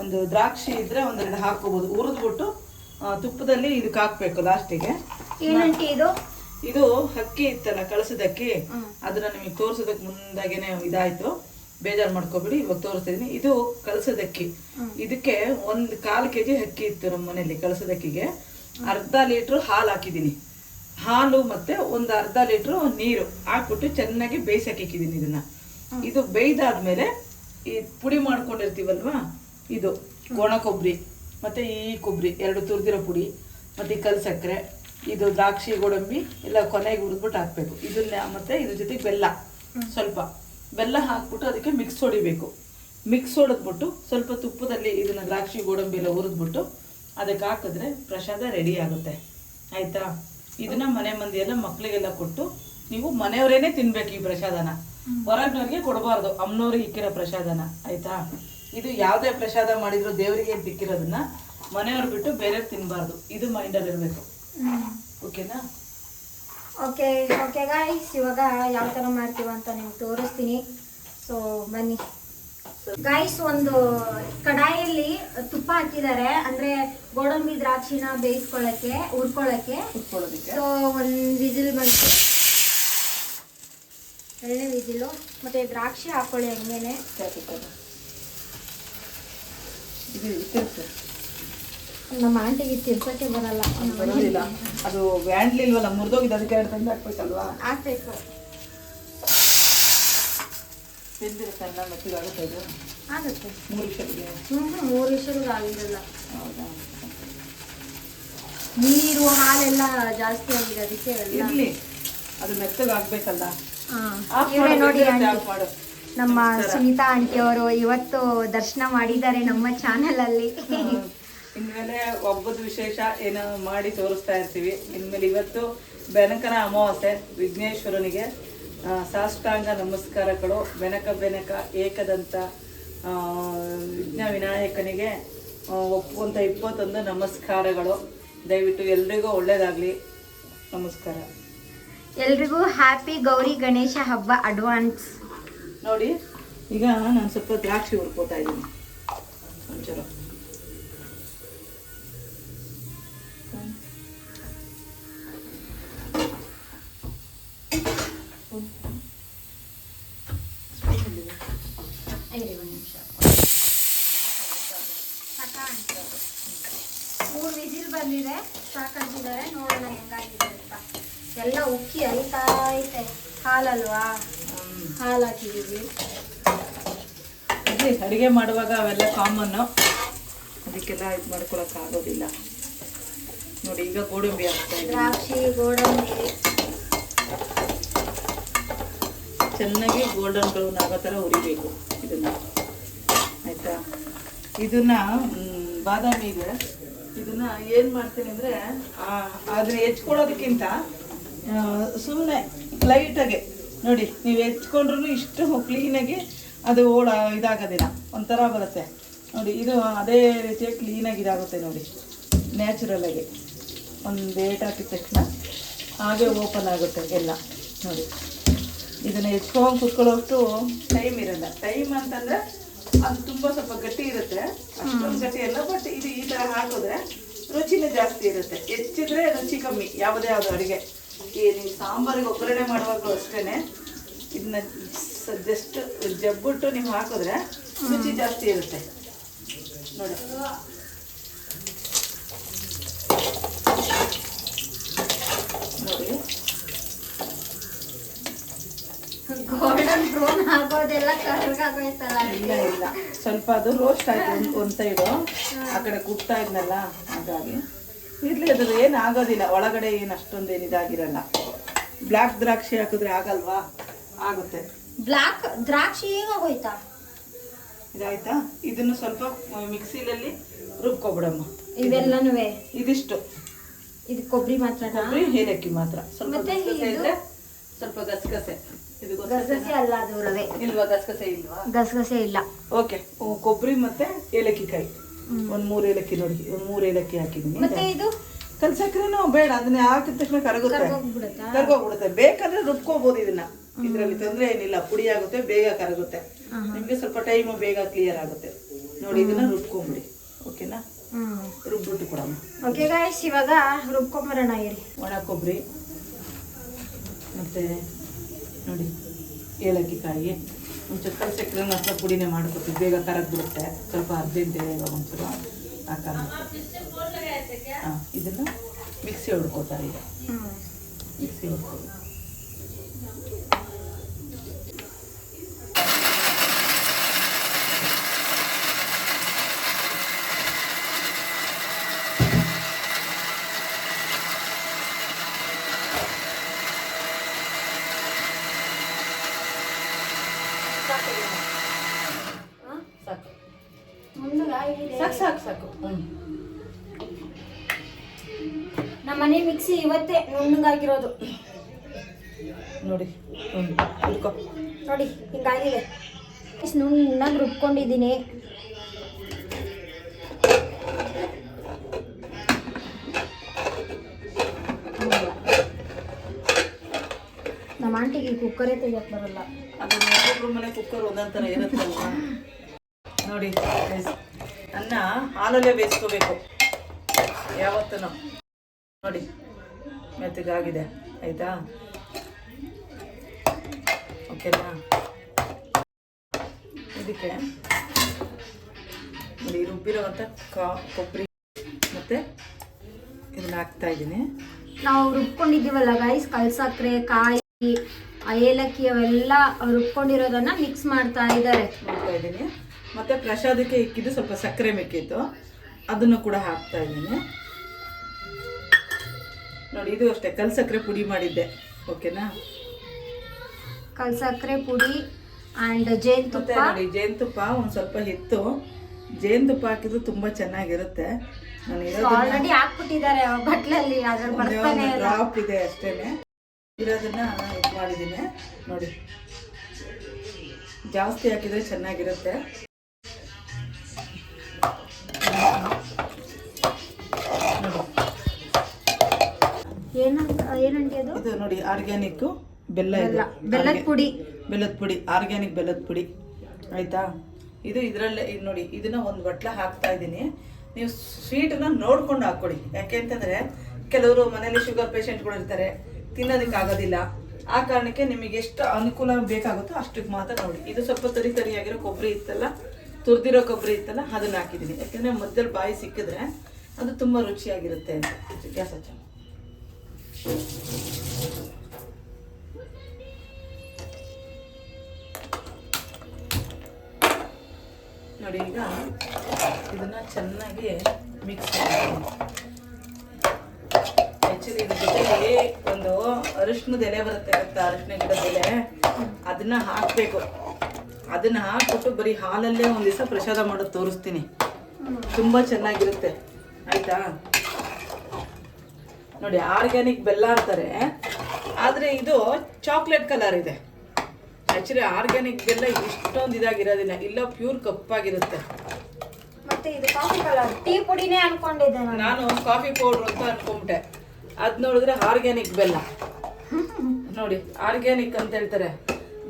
S1: ಒಂದು ದ್ರಾಕ್ಷಿ ಇದ್ದರೆ ಒಂದೆರಡು ಹಾಕ್ಕೋಬೋದು. ಹುರಿದ್ಬಿಟ್ಟು ತುಪ್ಪದಲ್ಲಿ ಇದಕ್ಕೆ ಹಾಕಬೇಕು ಲಾಸ್ಟಿಗೆ
S2: ಇದು?
S1: ಇದು ಅಕ್ಕಿ ಇತ್ತಲ್ಲ ಕಳಿಸಿದ ಅಕ್ಕಿ ಅದನ್ನ ನಿಮಗೆ ತೋರಿಸೋದಕ್ಕೆ ಮುಂದಾಗೇನೆ ಇದಾಯ್ತು. ಬೇಜಾರು ಮಾಡ್ಕೊಬಿಡಿ ಇವಾಗ ತೋರಿಸ್ತಿದ್ದೀನಿ ಇದು ಕಳಸದ ಅಕ್ಕಿ ಇದಕ್ಕೆ ಒಂದು ಕಾಲು ಕೆ ಜಿ ಅಕ್ಕಿ ಇತ್ತು ನಮ್ಮ ಮನೆಯಲ್ಲಿ ಕಳಸದ ಅಕ್ಕಿಗೆ ಅರ್ಧ ಲೀಟ್ರ್ ಹಾಲು ಹಾಕಿದ್ದೀನಿ. ಹಾಲು ಮತ್ತೆ ಒಂದು ಅರ್ಧ ಲೀಟ್ರ್ ನೀರು ಹಾಕ್ಬಿಟ್ಟು ಚೆನ್ನಾಗಿ ಬೇಯಿಸಕ್ಕೆ ಇಕ್ಕಿದ್ದೀನಿ ಇದನ್ನ. ಇದು ಬೇಯ್ದಾದ್ಮೇಲೆ ಈ ಪುಡಿ ಮಾಡ್ಕೊಂಡಿರ್ತೀವಲ್ವಾ? ಇದು ಒಣ ಕೊಬ್ಬರಿ ಮತ್ತೆ ಈ ಕೊಬ್ಬರಿ ಎರಡು ತುರಿದಿರೋ ಪುಡಿ ಮತ್ತೆ ಈ ಕಲ್ ಸಕ್ಕರೆ ಇದು ದ್ರಾಕ್ಷಿ ಗೋಡಂಬಿ ಎಲ್ಲ ಕೊನೆಗೆ ಹುರಿದ್ಬಿಟ್ಟು ಹಾಕ್ಬೇಕು. ಇದನ್ನ ಮತ್ತೆ ಇದ್ರ ಜೊತೆಗೆ ಬೆಲ್ಲ. ಸ್ವಲ್ಪ ಬೆಲ್ಲ ಹಾಕ್ಬಿಟ್ಟು ಅದಕ್ಕೆ ಮಿಕ್ಸ್ ಹೊಡಿಬೇಕು. ಮಿಕ್ಸ್ ಹೊಡೆದ್ಬಿಟ್ಟು ಸ್ವಲ್ಪ ತುಪ್ಪದಲ್ಲಿ ಇದನ್ನ ದ್ರಾಕ್ಷಿ ಗೋಡಂಬಿ ಎಲ್ಲ ಹುರಿದ್ಬಿಟ್ಟು ಅದಕ್ಕೆ ಹಾಕಿದ್ರೆ ಪ್ರಸಾದ ರೆಡಿ ಆಗುತ್ತೆ. ಆಯ್ತಾ? ಇದನ್ನ ಮನೆ ಮಂದಿ ಎಲ್ಲ ಮಕ್ಕಳಿಗೆಲ್ಲ ಕೊಟ್ಟು ನೀವು ಮನೆಯವರೇನೆ ತಿನ್ಬೇಕು ಈ ಪ್ರಸಾದನ. ಹೊರಗ್ನವ್ರಿಗೆ ಕೊಡಬಾರ್ದು. ಅಮ್ಮನವ್ರಿಗೆ ಇಕ್ಕಿರೋ ಪ್ರಸಾದನ ಆಯ್ತಾ? ಇದು ಯಾವುದೇ ಪ್ರಸಾದ ಮಾಡಿದ್ರು ದೇವರಿಗೆ ಬಿಕ್ಕಿರೋದನ್ನ ಮನೆಯವ್ರು ಬಿಟ್ಟು ಬೇರೆ ತಿನ್ನಬಾರ್ದು ಇದು ಮೈಂಡಲ್ಲಿ ಇರಬೇಕು ಓಕೆನಾ?
S2: ಓಕೆ ಓಕೆ ಗಾಯ್ಸ್ ಇವಾಗ ಯಾವ ಥರ ಮಾಡ್ತೀವ ಅಂತ ನಿಮ್ಗೆ ತೋರಿಸ್ತೀನಿ. ಸೊ ಬನ್ನಿ. ಗಾಯ್ಸ್ ಒಂದು ಕಡಾಯಲ್ಲಿ ತುಪ್ಪ ಹಾಕಿದ್ದಾರೆ. ಅಂದ್ರೆ ಗೋಡಂಬಿ ದ್ರಾಕ್ಷಿನ ಬೇಯಿಸ್ಕೊಳ್ಳಕ್ಕೆ ಹುರ್ಕೊಳ್ಳಕ್ಕೆ ಸೊ ಒಂದು ವಿಜಿಲ್ ಬಂತು. ಎರಡನೇ ವಿಜಿಲು ಮತ್ತೆ ದ್ರಾಕ್ಷಿ ಹಾಕೊಳ್ಳಿ ಹಂಗೇನೆ. ನಮ್ಮ ಆಂಟಿಗೆ ತಿರ್ಸಕ್ಕೆ ಬರಲ್ಲ.
S1: ಅದು ಬರೋದಿಲ್ಲ. ಅದು ವ್ಯಾಂಡ್ಲಿಲ್ವಲ್ಲ ಮುರಿದೋಗಿದೆ ಅದಕ್ಕೆ ಎರಡು ತಂದು ಹಾಕ್ಬೇಕಲ್ವಾ?
S2: ಹಾಕ್ಬೇಕು.
S1: ಬೆಂದಿರುತ್ತಲ್ಲ ಮೆತ್ತಗೆ ಆಗುತ್ತೆ ಇದು?
S2: ಆಗುತ್ತೆ.
S1: ಮೂರು ನಿಮಿಷಕ್ಕೆ
S2: ಹ್ಞೂ ಮೂರು ವಿಷಯಗಳು ಆಗಿರಲ್ಲ
S1: ಹೌದಾ?
S2: ನೀರು ಹಾಲೆಲ್ಲ ಜಾಸ್ತಿ ಆಗಿದೆ ಅದಕ್ಕೆ
S1: ಇರ್ಲಿ. ಅದು ಮೆತ್ತಗೆ ಆಗ್ಬೇಕಲ್ಲ
S2: ಹಾಂ
S1: ಆಫ್
S2: ಇವರೇ ನೋಡಿ ಆಂಟಿ. ನಮ್ಮ ಸುನೀತಾ ಆಂಟಿ ಅವರು ಇವತ್ತು ದರ್ಶನ ಮಾಡಿದ್ದಾರೆ ನಮ್ಮ ಚಾನಲ್ ಅಲ್ಲಿ.
S1: ಇನ್ಮೇಲೆ ಒಬ್ಬದ ವಿಶೇಷ ಏನೋ ಮಾಡಿ ತೋರಿಸ್ತಾ ಇರ್ತೀವಿ. ಇನ್ಮೇಲೆ ಇವತ್ತು ಬೆನಕನ ಅಮಾವಾಸ್ಯೆ ವಿಘ್ನೇಶ್ವರನಿಗೆ ಸಾಷ್ಟಾಂಗ ನಮಸ್ಕಾರಗಳು. ಬೆನಕ ಬೆನಕ ಏಕದಂತ ವಿಘ್ನ ವಿನಾಯಕನಿಗೆ ಒಪ್ಪುವಂಥ ಇಪ್ಪತ್ತೊಂದು ನಮಸ್ಕಾರಗಳು. ದಯವಿಟ್ಟು ಎಲ್ರಿಗೂ ಒಳ್ಳೇದಾಗಲಿ. ನಮಸ್ಕಾರ.
S2: ಎಲ್ರಿಗೂ ಹ್ಯಾಪಿ ಗೌರಿ ಗಣೇಶ ಹಬ್ಬ ಅಡ್ವಾನ್ಸ್
S1: ನೋಡಿ ಈಗ ನಾನು ಸ್ವಲ್ಪ ದ್ರಾಕ್ಷಿ ಹುಡ್ಕೋತಾ ಇದ್ದೀನಿ. ಒಂಚೂರು
S2: ಬಂದಿದೆ. ಸಾಕಾಗಿದ್ದಾರೆ ನೋಡೋಣ ಹೆಂಗಾಗಿದೆ ಅಂತ. ಎಲ್ಲ ಉಕ್ಕಿ ಅರಿತಾ ಐತೆ. ಹಾಲಲ್ವಾ. ಹಾಲು ಹಾಕಿದೀವಿ
S1: ಇಲ್ಲಿ ಅಡುಗೆ ಮಾಡುವಾಗ ಅವೆಲ್ಲ ಕಾಮನ್ನು ಅದಕ್ಕೆಲ್ಲ ಇದು ಮಾಡ್ಕೊಳಕ್ ಆಗೋದಿಲ್ಲ. ನೋಡಿ ಈಗ ಗೋಡಂಬಿ ಹಾಕ್ತಾ
S2: ದ್ರಾಕ್ಷಿ ಗೋಡಂಬಿ.
S1: ಚೆನ್ನಾಗಿ ಗೋಲ್ಡನ್ ಬ್ರೌನ್ ಆಗೋ ಥರ ಹುರಿಬೇಕು ಇದನ್ನ. ಆಯಿತಾ? ಇದನ್ನ ಬಾದಾಮಿಗೆ ಇದನ್ನ ಏನು ಮಾಡ್ತೀನಿ ಅಂದರೆ ಅದನ್ನ ಹೆಚ್ಕೊಳ್ಳೋದಕ್ಕಿಂತ ಸುಮ್ಮನೆ ಲೈಟಾಗೆ ನೋಡಿ, ನೀವು ಹೆಚ್ಕೊಂಡ್ರು ಇಷ್ಟು ಕ್ಲೀನಾಗಿ ಅದು ಓಡ, ಇದಾಗೋದಿಲ್ಲ. ಒಂಥರ ಬರುತ್ತೆ. ನೋಡಿ, ಇದು ಅದೇ ರೀತಿಯಾಗಿ ಕ್ಲೀನಾಗಿ ಇದಾಗುತ್ತೆ ನೋಡಿ ನ್ಯಾಚುರಲಾಗಿ ಒಂದು ಡೇಟ್ ಹಾಕಿದ ತಕ್ಷಣ ಹಾಗೆ ಓಪನ್ ಆಗುತ್ತೆ ಎಲ್ಲ, ನೋಡಿ. ಇದನ್ನು ಹೆಚ್ಕೊಂಡು ಕುತ್ಕೊಳ್ಳೋಷ್ಟು ಟೈಮ್ ಇರಲ್ಲ. ಟೈಮ್ ಅಂತಂದ್ರೆ ಅದು ತುಂಬ ಸ್ವಲ್ಪ ಗಟ್ಟಿ ಇರುತ್ತೆ. ಅಷ್ಟೊಂದು ಗಟ್ಟಿ ಅಲ್ಲ ಬಟ್ ಇದು ಈ ತರ ಹಾಕಿದ್ರೆ ರುಚಿನೇ ಜಾಸ್ತಿ ಇರುತ್ತೆ. ಹೆಚ್ಚಿದ್ರೆ ರುಚಿ ಕಮ್ಮಿ, ಯಾವುದೇ ಯಾವ್ದು ಅಡುಗೆ. ಈ ನೀವು ಸಾಂಬಾರಿಗೆ ಒಗ್ಗರಣೆ ಮಾಡುವಾಗಲೂ ಅಷ್ಟೇನೆ. ಇದನ್ನ ಜಸ್ಟ್ ಜಬ್ಬುಟ್ಟು ನೀವು ಹಾಕಿದ್ರೆ ರುಚಿ ಜಾಸ್ತಿ ಇರುತ್ತೆ. ನೋಡಿ.
S2: ಗೋಲ್ಡನ್ ಬ್ರೌನ್ ಆಗೋದೆಲ್ಲ ಕರ್ಗಾಗೋಯ್ತಲ್ಲ
S1: ಇಲ್ಲ ಇಲ್ಲ. ಸ್ವಲ್ಪ ಅದು ರೋಸ್ಟ್ ಆಯ್ತು ಒಂದು ಒಂದು ಸೈಡು ಆ ಕಡೆ ಕುಟ್ತಾ ಇದ್ನಲ್ಲ ಹಾಗಾಗಿ. ಇರ್ಲಿ ಅದು ಏನು ಆಗೋದಿಲ್ಲ. ಒಳಗಡೆ ಏನು ಅಷ್ಟೊಂದು ಏನು ಇದಾಗಿರಲ್ಲ. ಬ್ಲ್ಯಾಕ್ ದ್ರಾಕ್ಷಿ ಹಾಕಿದ್ರೆ ಆಗಲ್ವಾ? ಆಗುತ್ತೆ.
S2: ಬ್ಲಾಕ್ ದ್ರಾಕ್ಷಿ ಏನಾಗೋಯ್ತಾ
S1: ಇದಾಯ್ತಾ? ಇದನ್ನು ಸ್ವಲ್ಪ ಮಿಕ್ಸಿಲಲ್ಲಿ ರುಬ್ಕೊಬಿಡಮ್ಮ.
S2: ಇವೆಲ್ಲನೂ
S1: ಇದಿಷ್ಟು.
S2: ಇದು ಕೊಬ್ಬರಿ ಮಾತ್ರ
S1: ಕೊಬ್ಬರಿ ಏಲಕ್ಕಿ ಮಾತ್ರ. ಸ್ವಲ್ಪ
S2: ಮತ್ತೆ
S1: ಗಸಗಸೆ ಇದ್ರೆ ಸ್ವಲ್ಪ ಗಸಗಸೆ. ಇದು ಗಸಗಸೆ
S2: ಅಲ್ಲ
S1: ಇಲ್ವಾ ಗಸಗಸೆ ಇಲ್ವಾ?
S2: ಗಸಗಸೆ ಇಲ್ಲ.
S1: ಓಕೆ ಕೊಬ್ಬರಿ ಮತ್ತೆ ಏಲಕ್ಕಿ ಕಾಯಿ ಒಂದು ಮೂರು ಏಲಕ್ಕಿ ನೋಡಿ ಒಂದು ಮೂರು ಏಲಕ್ಕಿ ಹಾಕಿದ್ದೀನಿ.
S2: ಮತ್ತೆ ಇದು?
S1: ಕಲ್ಸಕ್ರೆನೂ ಬೇಡ ಅದನ್ನ ಹಾಕಿದ ತಕ್ಷಣ ಕರಗುತ್ತೆ.
S2: ಕರ್ಗೋಗ್ಬಿಡುತ್ತಾ?
S1: ಬೇಕಾದ್ರೆ ರುಬ್ಕೋಬಹುದು ಇದನ್ನ. ಇದರಲ್ಲಿ ತೊಂದರೆ ಏನಿಲ್ಲ ಪುಡಿ ಆಗುತ್ತೆ ಬೇಗ ಕರಗುತ್ತೆ. ನಿಮ್ಗೆ ಸ್ವಲ್ಪ ಟೈಮ್ ಬೇಗ ಕ್ಲಿಯರ್ ಆಗುತ್ತೆ. ನೋಡಿ ಇದನ್ನ ರುಬ್ಕೊಂಬಿಡಿ. ಓಕೆನಾ? ರುಬ್ಬಿಟ್ಟು ಕೊಡಮ್ಮ.
S2: ಓಕೆ ಗಾಯ್ಸ್ ಇವಾಗ ರುಬ್ಕೊಂಬರೋಣ ಹೇಳಿ
S1: ಒಣ ಕೊಬ್ಬರಿ ಮತ್ತೆ ನೋಡಿ ಏಲಕ್ಕಿ ಕಾಯಿ ಒಂಚೂರು ಕಲ್ಸಕ್ರೆನ ಸ್ವಲ್ಪ ಪುಡಿನೇ ಮಾಡ್ಕೊತೀವಿ. ಬೇಗ ಕರಗ್ಬಿಡುತ್ತೆ ಸ್ವಲ್ಪ ಅರ್ಜೆಂಟ್ ಇದೆ ಇವಾಗ ಒಂಚೂರು. ಆ ಕಾರಣಕ್ಕೆ ಹಾಂ ಇದನ್ನು ಮಿಕ್ಸಿ ಹೊಡ್ಕೋತಾರೆ ಈಗ. ಮಿಕ್ಸಿ ಹೊಡ್ಕೊಳ್ಳಿ
S2: ರುಬ್ಕೊಂಡಿದ್ದೀನಿ. ನಮ್ಮ ಆಂಟಿಗೆ ಕುಕ್ಕರೇ ತೆಗಿಯಕ್ಕೆ ಬರಲ್ಲ.
S1: ಮನೆ ಕುಕ್ಕರ್ ಒಂದೊಂದರ ಥರ ಇರುತ್ತಲ್ವಾ? ನೋಡಿ ಅನ್ನ ಹಾಲಲ್ಲೇ ಬೇಯಿಸ್ಕೋಬೇಕು. ಯಾವತ್ತೂ ನೋಡಿ, ಮೆತ್ತಗಾಗಿದೆ, ಆಯಿತಾ? ಓಕೆನಾ ಇದಕ್ಕೆ ನೋಡಿ ರುಬ್ಬಿರೋವಂಥ ಕಾ ಕೊಬ್ಬರಿ ಮತ್ತು ಇದನ್ನ ಹಾಕ್ತಾ ಇದ್ದೀನಿ.
S2: ನಾವು ರುಬ್ಕೊಂಡಿದ್ದೀವಲ್ಲ ಗೈಸ್ ಕಲ್ಸಕ್ರೆ ಕಾಯಿ ಏಲಕ್ಕಿ ಅವೆಲ್ಲ ರುಬ್ಕೊಂಡಿರೋದನ್ನ ಮಿಕ್ಸ್ ಮಾಡ್ತಾ ಇದ್ದಾರೆ.
S1: ಮಾಡ್ತಾ ಇದ್ದೀನಿ. ಮತ್ತು ಪ್ರಸಾದಕ್ಕೆ ಇಕ್ಕಿದ್ದು ಸ್ವಲ್ಪ ಸಕ್ಕರೆ ಮಿಕ್ಕಿತ್ತು ಅದನ್ನು ಕೂಡ ಹಾಕ್ತಾ ಇದ್ದೀನಿ. ನೋಡಿ ಇದು ಅಷ್ಟೇ ಕಲ್ ಸಕ್ಕರೆ ಪುಡಿ ಮಾಡಿದ್ದೆ. ಓಕೆನಾ
S2: ಕಲ್ಸಕ್ರೆ ಪುಡಿ
S1: ಮತ್ತೆ
S2: ಜೇನುತುಪ್ಪ.
S1: ನೋಡಿ ಜೇನುತುಪ್ಪ ಒಂದು ಸ್ವಲ್ಪ ಹಿತ್ತು ಜೇನುತುಪ್ಪ ಹಾಕಿದ್ರು ತುಂಬ ಚೆನ್ನಾಗಿರುತ್ತೆ.
S2: ಆಲ್ರೆಡಿ ಹಾಕ್ಬಿಟ್ಟಿದ್ದಾರೆ ಬಟ್ಲಲ್ಲಿ ಅದ್ರಲ್ಲಿ ಬರ್ತಾನೆ
S1: ಡ್ರಾಪ್ ಇದೆ ಅಷ್ಟೇ ಇರೋದನ್ನ ಇದು ಮಾಡಿದ್ದೀನಿ. ನೋಡಿ. ಜಾಸ್ತಿ ಹಾಕಿದ್ರೆ ಚೆನ್ನಾಗಿರುತ್ತೆ. ಏನಂತ
S2: ಏನಂತ ಏನಂಟಿ ಅದು?
S1: ಇದು ನೋಡಿ ಆರ್ಗ್ಯಾನಿಕ್ ಬೆಲ್ಲ
S2: ಬೆಲ್ಲದ ಪುಡಿ.
S1: ಬೆಲ್ಲದ ಪುಡಿ ಆರ್ಗ್ಯಾನಿಕ್ ಬೆಲ್ಲದ ಪುಡಿ. ಆಯ್ತಾ? ಇದು ಇದರಲ್ಲೇ ಇದು ನೋಡಿ ಇದನ್ನ ಒಂದು ಬಟ್ಲ ಹಾಕ್ತಾ ಇದ್ದೀನಿ. ನೀವು ಸ್ವೀಟನ್ನ ನೋಡ್ಕೊಂಡು ಹಾಕ್ಕೊಡಿ. ಯಾಕೆ ಅಂತಂದ್ರೆ ಕೆಲವರು ಮನೇಲಿ ಶುಗರ್ ಪೇಷಂಟ್ಗಳು ಇರ್ತಾರೆ. ತಿನ್ನೋದಕ್ಕೆ ಆಗೋದಿಲ್ಲ. ಆ ಕಾರಣಕ್ಕೆ ನಿಮಗೆ ಎಷ್ಟು ಅನುಕೂಲ ಬೇಕಾಗುತ್ತೋ ಅಷ್ಟಕ್ಕೆ ಮಾತ್ರ ನೋಡಿ. ಇದು ಸ್ವಲ್ಪ ತರಿ ತರಿಯಾಗಿರೋ ಕೊಬ್ಬರಿ ಇತ್ತಲ್ಲ ತುರಿದಿರೋ ಕೊಬ್ಬರಿ ಇತ್ತಲ್ಲ ಅದನ್ನ ಹಾಕಿದ್ದೀನಿ. ಯಾಕೆಂದರೆ ಮಧ್ಯದಲ್ಲಿ ಬಾಯಿ ಸಿಕ್ಕಿದ್ರೆ ಅದು ತುಂಬ ರುಚಿಯಾಗಿರುತ್ತೆ ಅಂತ. ಗ್ಯಾಸ್ ಹಚ್ಚ. ನೋಡಿ, ಈಗ ಇದನ್ನ ಚೆನ್ನಾಗಿ ಮಿಕ್ಸ್ ಮಾಡ್ತೀನಿ ಆ್ಯಕ್ಚುಲಿ ಇದ್ರ ಜೊತೆಗೆ ಒಂದು ಅರಿಶಿನದ ಎಲೆ ಬರುತ್ತೆ ಗೊತ್ತಾ? ಅರಿಶಿನ ಗಿಡದ ಎಲೆ. ಅದನ್ನ ಹಾಕಬೇಕು. ಅದನ್ನ ಹಾಕ್ಬಿಟ್ಟು ಬರೀ ಹಾಲಲ್ಲೇ ಒಂದು ದಿವಸ ಪ್ರಸಾದ ಮಾಡೋದು ತೋರಿಸ್ತೀನಿ. ತುಂಬ ಚೆನ್ನಾಗಿರುತ್ತೆ. ಆಯ್ತಾ? ನೋಡಿ, ಆರ್ಗ್ಯಾನಿಕ್ ಬೆಲ್ಲ ಅಂತಾರೆ. ಆದರೆ ಇದು ಚಾಕ್ಲೇಟ್ ಕಲರ್ ಇದೆ. ಆ್ಯಕ್ಚುಲಿ ಆರ್ಗ್ಯಾನಿಕ್ ಬೆಲ್ಲ ಇಷ್ಟೊಂದು ಇದಾಗಿರೋದಿಲ್ಲ. ಇಲ್ಲ ಪ್ಯೂರ್ ಕಪ್ಪಾಗಿರುತ್ತೆ.
S2: ಮತ್ತೆ ಇದು ಕಾಫಿ ಕಲರ್ ಟೀ ಪುಡಿನೇ ಅನ್ಕೊಂಡಿದ್ದೆ ನಾನು.
S1: ನಾನು ಕಾಫಿ ಪೌಡ್ರ್ ಅಂತ ಅನ್ಕೊಂಬಿಟ್ಟೆ. ಅದ್ ನೋಡಿದ್ರೆ ಆರ್ಗ್ಯಾನಿಕ್ ಬೆಲ್ಲ. ನೋಡಿ ಆರ್ಗ್ಯಾನಿಕ್ ಅಂತ ಹೇಳ್ತಾರೆ.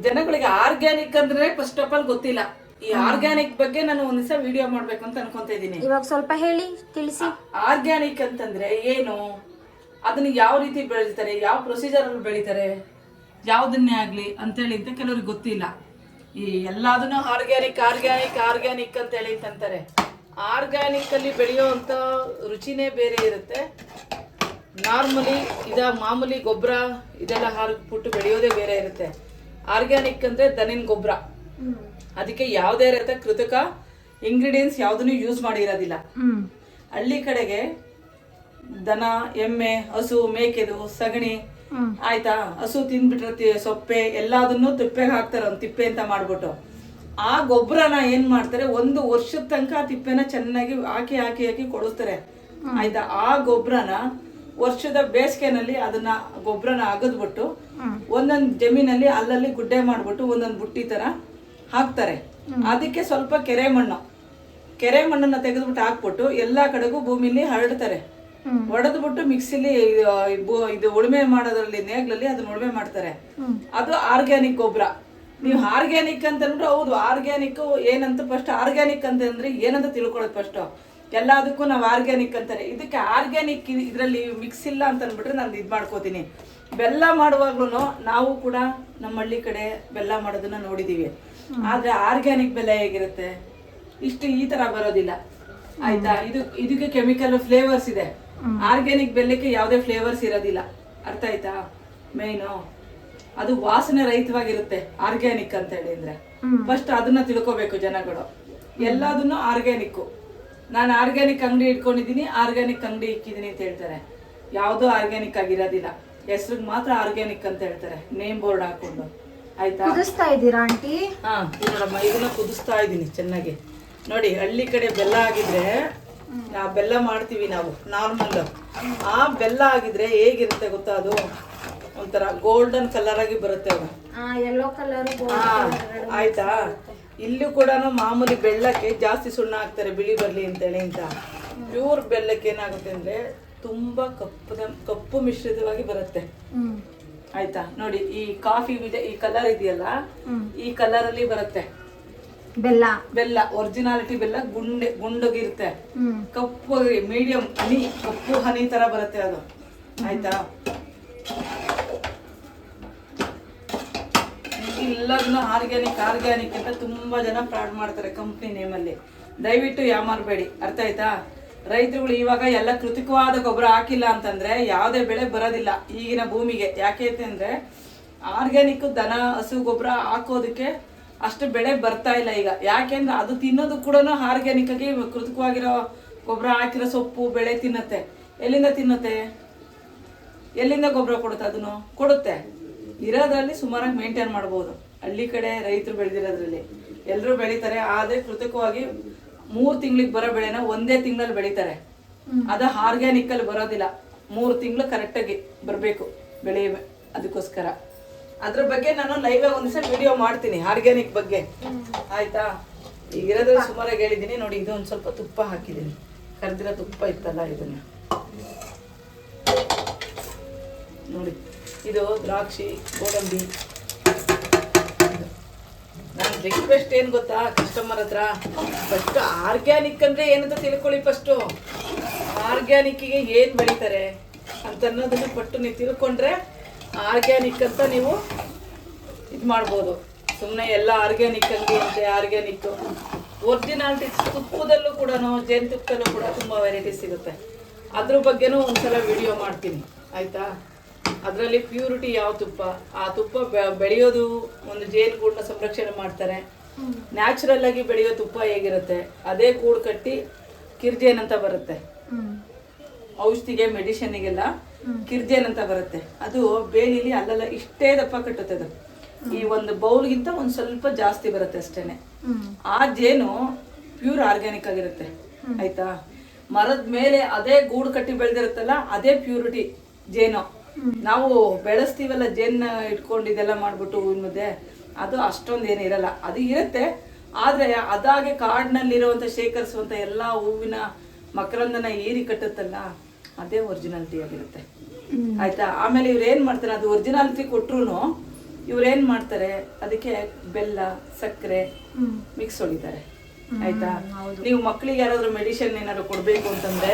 S1: ಜನಗಳಿಗೆ ಆರ್ಗ್ಯಾನಿಕ್ ಅಂದ್ರೆ ಫಸ್ಟ್ ಆಫ್ ಆಲ್ ಗೊತ್ತಿಲ್ಲ. ಈ ಆರ್ಗ್ಯಾನಿಕ್ ಬಗ್ಗೆ ನಾನು ಒಂದ್ ದಿವಸ ವಿಡಿಯೋ ಮಾಡ್ಬೇಕು ಅಂತ ಅನ್ಕೊಂತ ಇದ್ದೀನಿ.
S2: ಇವಾಗ ಸ್ವಲ್ಪ ಹೇಳಿ ತಿಳಿಸಿ.
S1: ಆರ್ಗ್ಯಾನಿಕ್ ಅಂತಂದ್ರೆ ಏನು? ಅದನ್ನ ಯಾವ ರೀತಿ ಬೆಳೀತಾರೆ? ಯಾವ ಪ್ರೊಸೀಜರ್ ಅಲ್ಲಿ ಬೆಳೀತಾರೆ? ಯಾವ್ದನ್ನೇ ಆಗಲಿ ಅಂತೇಳಿ ಅಂತ ಕೆಲವ್ರಿಗೆ ಗೊತ್ತಿಲ್ಲ. ಈ ಎಲ್ಲದನ್ನು ಆರ್ಗ್ಯಾನಿಕ್ ಆರ್ಗ್ಯಾನಿಕ್ ಆರ್ಗ್ಯಾನಿಕ್ ಅಂತ ಹೇಳಿ ಅಂತಾರೆ ಆರ್ಗ್ಯಾನಿಕ್ ಅಲ್ಲಿ ಬೆಳೆಯುವಂತ ರುಚಿನೇ ಬೇರೆ ಇರುತ್ತೆ. ನಾರ್ಮಲಿ ಇದ ಮಾಮೂಲಿ ಗೊಬ್ಬರ ಇದೆಲ್ಲ ಹಾರ್ಬಿಟ್ಟು ಬೆಳೆಯೋದೇ ಬೇರೆ ಇರುತ್ತೆ. ಆರ್ಗ್ಯಾನಿಕ್ ಅಂದ್ರೆ ದನಿನ ಗೊಬ್ಬರ ಅದಕ್ಕೆ ಯಾವುದೇ ರೀತಿಯ ಕೃತಕ ಇಂಗ್ರೀಡಿಯೆಂಟ್ಸ್ ಯಾವುದನ್ನು ಯೂಸ್ ಮಾಡಿರೋದಿಲ್ಲ. ಹಳ್ಳಿ ಕಡೆಗೆ ದನ ಎಮ್ಮೆ ಹಸು ಮೇಕೆದು ಸಗಣಿ. ಆಯ್ತಾ? ಹಸು ತಿಂದ್ಬಿಟ್ಟಿರತ್ತೆ ಸೊಪ್ಪೆ ಎಲ್ಲದನ್ನು ತಿಪ್ಪೆಗೆ ಹಾಕ್ತಾರೆ ಒಂದು ತಿಪ್ಪೆ ಅಂತ ಮಾಡ್ಬಿಟ್ಟು. ಆ ಗೊಬ್ಬರನ ಏನ್ ಮಾಡ್ತಾರೆ? ಒಂದು ವರ್ಷದ ತನಕ ಆ ತಿಪ್ಪೆನ ಚೆನ್ನಾಗಿ ಹಾಕಿ ಹಾಕಿ ಹಾಕಿ ಕೊಡಿಸ್ತಾರೆ. ಆಯ್ತಾ? ಆ ಗೊಬ್ಬರನ ವರ್ಷದ ಬೇಸಿಗೆನಲ್ಲಿ ಅದನ್ನ ಗೊಬ್ಬರನ ಅಗದ್ಬಿಟ್ಟು ಒಂದೊಂದು ಜಮೀನಲ್ಲಿ ಅಲ್ಲಲ್ಲಿ ಗುಡ್ಡೆ ಮಾಡ್ಬಿಟ್ಟು ಒಂದೊಂದು ಬುಟ್ಟಿ ತರ ಹಾಕ್ತಾರೆ. ಅದಕ್ಕೆ ಸ್ವಲ್ಪ ಕೆರೆ ಮಣ್ಣು. ಕೆರೆ ಮಣ್ಣನ್ನ ತೆಗೆದ್ಬಿಟ್ಟು ಹಾಕ್ಬಿಟ್ಟು ಎಲ್ಲಾ ಕಡೆಗೂ ಭೂಮಿಲಿ ಹರಡ್ತಾರೆ. ಹೊಡೆದ್ಬಿಟ್ಟು ಮಿಕ್ಸಿಲಿ ಇದು ಉಳುಮೆ ಮಾಡೋದ್ರಲ್ಲಿ ನೇಗ್ಲಲ್ಲಿ ಅದನ್ನ ಉಳುಮೆ ಮಾಡ್ತಾರೆ. ಅದು ಆರ್ಗ್ಯಾನಿಕ್ ಗೊಬ್ಬರ. ನೀವು ಆರ್ಗ್ಯಾನಿಕ್ ಅಂತ ಅಂದ್ಬಿಟ್ಟು ಹೌದು ಆರ್ಗ್ಯಾನಿಕ್ ಏನಂತ ಫಸ್ಟ್ ಆರ್ಗ್ಯಾನಿಕ್ ಅಂತಂದ್ರೆ ಏನಂತ ತಿಳ್ಕೊಳ್ಳೋದು ಫಸ್ಟ್ ಎಲ್ಲದಕ್ಕೂ ನಾವು ಆರ್ಗ್ಯಾನಿಕ್ ಅಂತಾರೆ. ಇದಕ್ಕೆ ಆರ್ಗ್ಯಾನಿಕ್ ಇದರಲ್ಲಿ ಮಿಕ್ಸ್ ಇಲ್ಲ ಅಂತ ಅಂದ್ಬಿಟ್ರೆ ನಾನು ಇದು ಮಾಡ್ಕೋತೀನಿ. ಬೆಲ್ಲ ಮಾಡುವಾಗ್ಲೂ ನಾವು ಕೂಡ ನಮ್ಮ ಹಳ್ಳಿ ಕಡೆ ಬೆಲ್ಲ ಮಾಡೋದನ್ನ ನೋಡಿದೀವಿ. ಆದ್ರೆ ಆರ್ಗ್ಯಾನಿಕ್ ಬೆಲ್ಲ ಹೇಗಿರುತ್ತೆ? ಇಷ್ಟು ಈ ತರ ಬರೋದಿಲ್ಲ. ಆಯ್ತಾ? ಇದು ಇದಕ್ಕೆ ಕೆಮಿಕಲ್ ಫ್ಲೇವರ್ಸ್ ಇದೆ. ಆರ್ಗ್ಯಾನಿಕ್ ಬೆಲ್ಲಕ್ಕೆ ಯಾವುದೇ ಫ್ಲೇವರ್ಸ್ ಇರೋದಿಲ್ಲ. ಅರ್ಥ ಆಯ್ತಾ? ಮೇನು ಅದು ವಾಸನೆ ರಹಿತವಾಗಿರುತ್ತೆ ಆರ್ಗ್ಯಾನಿಕ್ ಅಂತ ಹೇಳಿದ್ರೆ ಫಸ್ಟ್ ಅದನ್ನ ತಿಳ್ಕೋಬೇಕು ಜನಗಳು. ಎಲ್ಲದನ್ನು ಆರ್ಗ್ಯಾನಿಕ್ ನಾನು ಆರ್ಗ್ಯಾನಿಕ್ ಅಂಗಡಿ ಇಟ್ಕೊಂಡಿದ್ದೀನಿ ಆರ್ಗ್ಯಾನಿಕ್ ಅಂಗಡಿ ಇಕ್ಕಿದ್ದೀನಿ ಅಂತ ಹೇಳ್ತಾರೆ. ಯಾವುದೂ ಆರ್ಗ್ಯಾನಿಕ್ ಆಗಿರೋದಿಲ್ಲ. ಹೆಸ್ರಿಗೆ ಮಾತ್ರ ಆರ್ಗ್ಯಾನಿಕ್ ಅಂತ ಹೇಳ್ತಾರೆ. ನೇಮ್ ಬೋರ್ಡ್ ಹಾಕೊಂಡು. ಆಯ್ತಾ?
S2: ಕುದಿಸ್ತಾ ಇದ್ದೀರಾ ಆಂಟಿ?
S1: ಹಾ ನೋಡಮ್ಮ ಇದನ್ನ ಕುದಿಸ್ತಾ ಇದ್ದೀನಿ ಚೆನ್ನಾಗಿ. ನೋಡಿ ಹಳ್ಳಿ ಕಡೆ ಬೆಲ್ಲ ಆಗಿದ್ರೆ ಆ ಬೆಲ್ಲ ಮಾಡ್ತೀವಿ ನಾವು ನಾರ್ಮಲ್. ಆ ಬೆಲ್ಲ ಆಗಿದ್ರೆ ಹೇಗಿರುತ್ತೆ ಗೊತ್ತಾ ಅದು? ಒಂಥರ ಗೋಲ್ಡನ್ ಕಲರ್ ಆಗಿ ಬರುತ್ತೆ ಅದು.
S2: ಯೆಲ್ಲೋ ಕಲರ್
S1: ಹಾ ಆಯ್ತಾ? ಇಲ್ಲೂ ಕೂಡ ಮಾಮೂಲಿ ಬೆಲ್ಲಕ್ಕೆ ಜಾಸ್ತಿ ಸುಣ್ಣ ಹಾಕ್ತಾರೆ ಬಿಳಿ ಬರ್ಲಿ ಅಂತೇಳಿ ಅಂತ. ಪ್ಯೂರ್ ಬೆಲ್ಲಕ್ಕೆ ಏನಾಗುತ್ತೆ ಅಂದ್ರೆ ತುಂಬಾ ಕಪ್ಪು ಕಪ್ಪು ಮಿಶ್ರಿತವಾಗಿ ಬರುತ್ತೆ. ಆಯ್ತಾ? ನೋಡಿ ಈ ಕಾಫಿ ಇದೆ ಈ ಕಲರ್ ಇದೆಯಲ್ಲ ಈ ಕಲರ್ ಅಲ್ಲಿ ಬರುತ್ತೆ.
S2: ಬೆಲ್ಲ.
S1: ಬೆಲ್ಲ ಒರಿಜಿನಾಲಿಟಿ ಬೆಲ್ಲ ಗುಂಡೆ ಗುಂಡಗಿರುತ್ತೆ. ಕಪ್ಪು ಮೀಡಿಯಂ ಹನಿ ಕಪ್ಪು ಹನಿ ತರ ಬರುತ್ತೆ ಅದು. ಆಯ್ತಾ? ಎಲ್ಲದನ್ನ ಆರ್ಗ್ಯಾನಿಕ್ ಆರ್ಗ್ಯಾನಿಕ್ ಅಂತ ತುಂಬಾ ಜನ ಫ್ರಾಡ್ ಮಾಡ್ತಾರೆ ಕಂಪ್ನಿ ನೇಮಲ್ಲಿ ದಯವಿಟ್ಟು ಯಾಮಾರಬೇಡಿ ಅರ್ಥ ಆಯ್ತಾ? ರೈತರುಗಳು ಇವಾಗ ಎಲ್ಲ ಕೃತಕವಾದ ಗೊಬ್ಬರ ಹಾಕಿಲ್ಲ ಅಂತಂದ್ರೆ ಯಾವುದೇ ಬೆಳೆ ಬರೋದಿಲ್ಲ ಈಗಿನ ಭೂಮಿಗೆ. ಯಾಕೆ ಅಂದ್ರೆ ಆರ್ಗ್ಯಾನಿಕ್ ದನ ಹಸು ಗೊಬ್ಬರ ಹಾಕೋದಕ್ಕೆ ಅಷ್ಟು ಬೆಳೆ ಬರ್ತಾ ಇಲ್ಲ ಈಗ. ಯಾಕೆಂದ್ರೆ ಅದು ತಿನ್ನೋದು ಕೂಡ ಆರ್ಗ್ಯಾನಿಕ್ ಆಗಿ ಕೃತಕವಾಗಿರೋ ಗೊಬ್ಬರ ಹಾಕಿರೋ ಸೊಪ್ಪು ಬೆಳೆ ತಿನ್ನತ್ತೆ. ಎಲ್ಲಿಂದ ತಿನ್ನತ್ತೆ? ಎಲ್ಲಿಂದ ಗೊಬ್ಬರ ಕೊಡುತ್ತೆ ಅದನ್ನು? ಕೊಡುತ್ತೆ. ಇರೋದ್ರಲ್ಲಿ ಸುಮಾರಾಗಿ ಮೇಂಟೈನ್ ಮಾಡ್ಬೋದು. ಹಳ್ಳಿ ಕಡೆ ರೈತರು ಬೆಳೆದಿರೋದ್ರಲ್ಲಿ. ಎಲ್ಲರೂ ಬೆಳೀತಾರೆ ಆದರೆ ಕೃತಕವಾಗಿ ಮೂರು ತಿಂಗಳಿಗೆ ಬರೋ ಬೆಳೆನ ಒಂದೇ ತಿಂಗಳಲ್ಲಿ ಬೆಳೀತಾರೆ. ಅದು ಆರ್ಗ್ಯಾನಿಕ್ ಅಲ್ಲಿ ಬರೋದಿಲ್ಲ. ಮೂರು ತಿಂಗಳು ಕರೆಕ್ಟಾಗಿ ಬರಬೇಕು ಬೆಳೆ ಅದಕ್ಕೋಸ್ಕರ. ಅದ್ರ ಬಗ್ಗೆ ನಾನು ಲೈವ್ ಆಗಿ ದಿವಸ ವಿಡಿಯೋ ಮಾಡ್ತೀನಿ ಆರ್ಗ್ಯಾನಿಕ್ ಬಗ್ಗೆ. ಆಯ್ತಾ? ಈಗ ಇರೋದ್ರಲ್ಲಿ ಸುಮಾರಾಗಿ ಹೇಳಿದ್ದೀನಿ ನೋಡಿ ಇದು ಒಂದು ಸ್ವಲ್ಪ ತುಪ್ಪ ಹಾಕಿದ್ದೀನಿ. ಕರೆದಿರೋ ತುಪ್ಪ ಇತ್ತಲ್ಲ ಇದನ್ನ. ನೋಡಿ ಇದು ದ್ರಾಕ್ಷಿ ಗೋಡಂಬಿ. ನನ್ನ ರಿಕ್ವೆಸ್ಟ್ ಏನು ಗೊತ್ತಾ ಕಸ್ಟಮರ್ ಹತ್ರ? ಫಸ್ಟ್ ಆರ್ಗ್ಯಾನಿಕ್ ಅಂದರೆ ಏನಂತ ತಿಳ್ಕೊಳ್ಳಿ ಫಸ್ಟು ಆರ್ಗ್ಯಾನಿಕ್ಕಿಗೆ ಏನು ಬೆಳೀತಾರೆ ಅಂತ ಅನ್ನೋದನ್ನು ಪಟ್ಟು ನೀವು ತಿಳ್ಕೊಂಡ್ರೆ ಆರ್ಗ್ಯಾನಿಕ್ ಅಂತ ನೀವು ಇದು ಮಾಡ್ಬೋದು. ಸುಮ್ಮನೆ ಎಲ್ಲ ಆರ್ಗ್ಯಾನಿಕ್ ಅಂಗಡಿ ಅಂತೆ ಆರ್ಗ್ಯಾನಿಕ್. ಒರಿಜಿನಾಲಿಟಿ ತುಪ್ಪದಲ್ಲೂ ಕೂಡ ಜೇನುತುಪ್ಪದಲ್ಲೂ ಕೂಡ ತುಂಬ ವೆರೈಟಿ ಸಿಗುತ್ತೆ. ಅದ್ರ ಬಗ್ಗೆನೂ ಒಂದ್ಸಲ ವಿಡಿಯೋ ಮಾಡ್ತೀನಿ. ಆಯ್ತಾ? ಅದರಲ್ಲಿ ಪ್ಯೂರಿಟಿ ಯಾವ ತುಪ್ಪ? ಆ ತುಪ್ಪ ಬೆ- ಬೆಳೆಯೋದು ಒಂದು ಜೇನುಗೂಡನ್ನ ಸಂರಕ್ಷಣೆ ಮಾಡ್ತಾರೆ. ನ್ಯಾಚುರಲ್ ಆಗಿ ಬೆಳೆಯೋ ತುಪ್ಪ ಹೇಗಿರುತ್ತೆ? ಅದೇ ಗೂಡು ಕಟ್ಟಿ ಕಿರ್ಜೇನ್ ಅಂತ ಬರುತ್ತೆ. ಔಷಧಿಗೆ ಮೆಡಿಷನ್ಗೆಲ್ಲ ಕಿರ್ಜೇನ್ ಅಂತ ಬರುತ್ತೆ. ಅದು ಬೇಲಿಲಿ ಅಲ್ಲೆಲ್ಲ ಇಷ್ಟೇ ದಪ್ಪ ಕಟ್ಟುತ್ತೆ ಅದು. ಈ ಒಂದು ಬೌಲ್ಗಿಂತ ಒಂದ್ ಸ್ವಲ್ಪ ಜಾಸ್ತಿ ಬರುತ್ತೆ ಅಷ್ಟೇನೆ. ಆ ಜೇನು ಪ್ಯೂರ್ ಆರ್ಗ್ಯಾನಿಕ್ ಆಗಿರುತ್ತೆ. ಆಯ್ತಾ? ಮರದ ಮೇಲೆ ಅದೇ ಗೂಡು ಕಟ್ಟಿ ಬೆಳೆದಿರುತ್ತಲ್ಲ ಅದೇ ಪ್ಯೂರಿಟಿ ಜೇನು. ನಾವು ಬೆಳೆಸ್ತೀವಲ್ಲ ಜೇನ್ ಇಟ್ಕೊಂಡು ಇದೆಲ್ಲ ಮಾಡ್ಬಿಟ್ಟು ಹೂವಿನ ಮುದ್ದೆ ಅದು ಅಷ್ಟೊಂದು ಏನು ಇರಲ್ಲ. ಅದು ಇರುತ್ತೆ ಆದ್ರೆ ಅದಾಗೆ ಕಾಡ್ನಲ್ಲಿರುವಂತ ಶೇಖರಿಸುವಂತ ಎಲ್ಲಾ ಹೂವಿನ ಮಕರಂದನ ಏರಿ ಕಟ್ಟುತ್ತಲ್ಲ ಅದೇ ಒರಿಜಿನಾಲಿಟಿ ಆಗಿರುತ್ತೆ. ಆಯ್ತಾ? ಆಮೇಲೆ ಇವ್ರು ಏನು ಮಾಡ್ತಾರೆ? ಅದು ಒರಿಜಿನಾಲಿಟಿ ಕೊಟ್ರು ಇವ್ರೇನ್ ಮಾಡ್ತಾರೆ? ಅದಕ್ಕೆ ಬೆಲ್ಲ ಸಕ್ಕರೆ ಮಿಕ್ಸ್ ಹೊಡಿತಾರೆ ಆಯ್ತಾ? ನೀವು ಮಕ್ಕಳಿಗೆ ಯಾರಾದ್ರೂ ಮೆಡಿಸಿನ್ ಏನಾದ್ರು ಕೊಡ್ಬೇಕು ಅಂತಂದ್ರೆ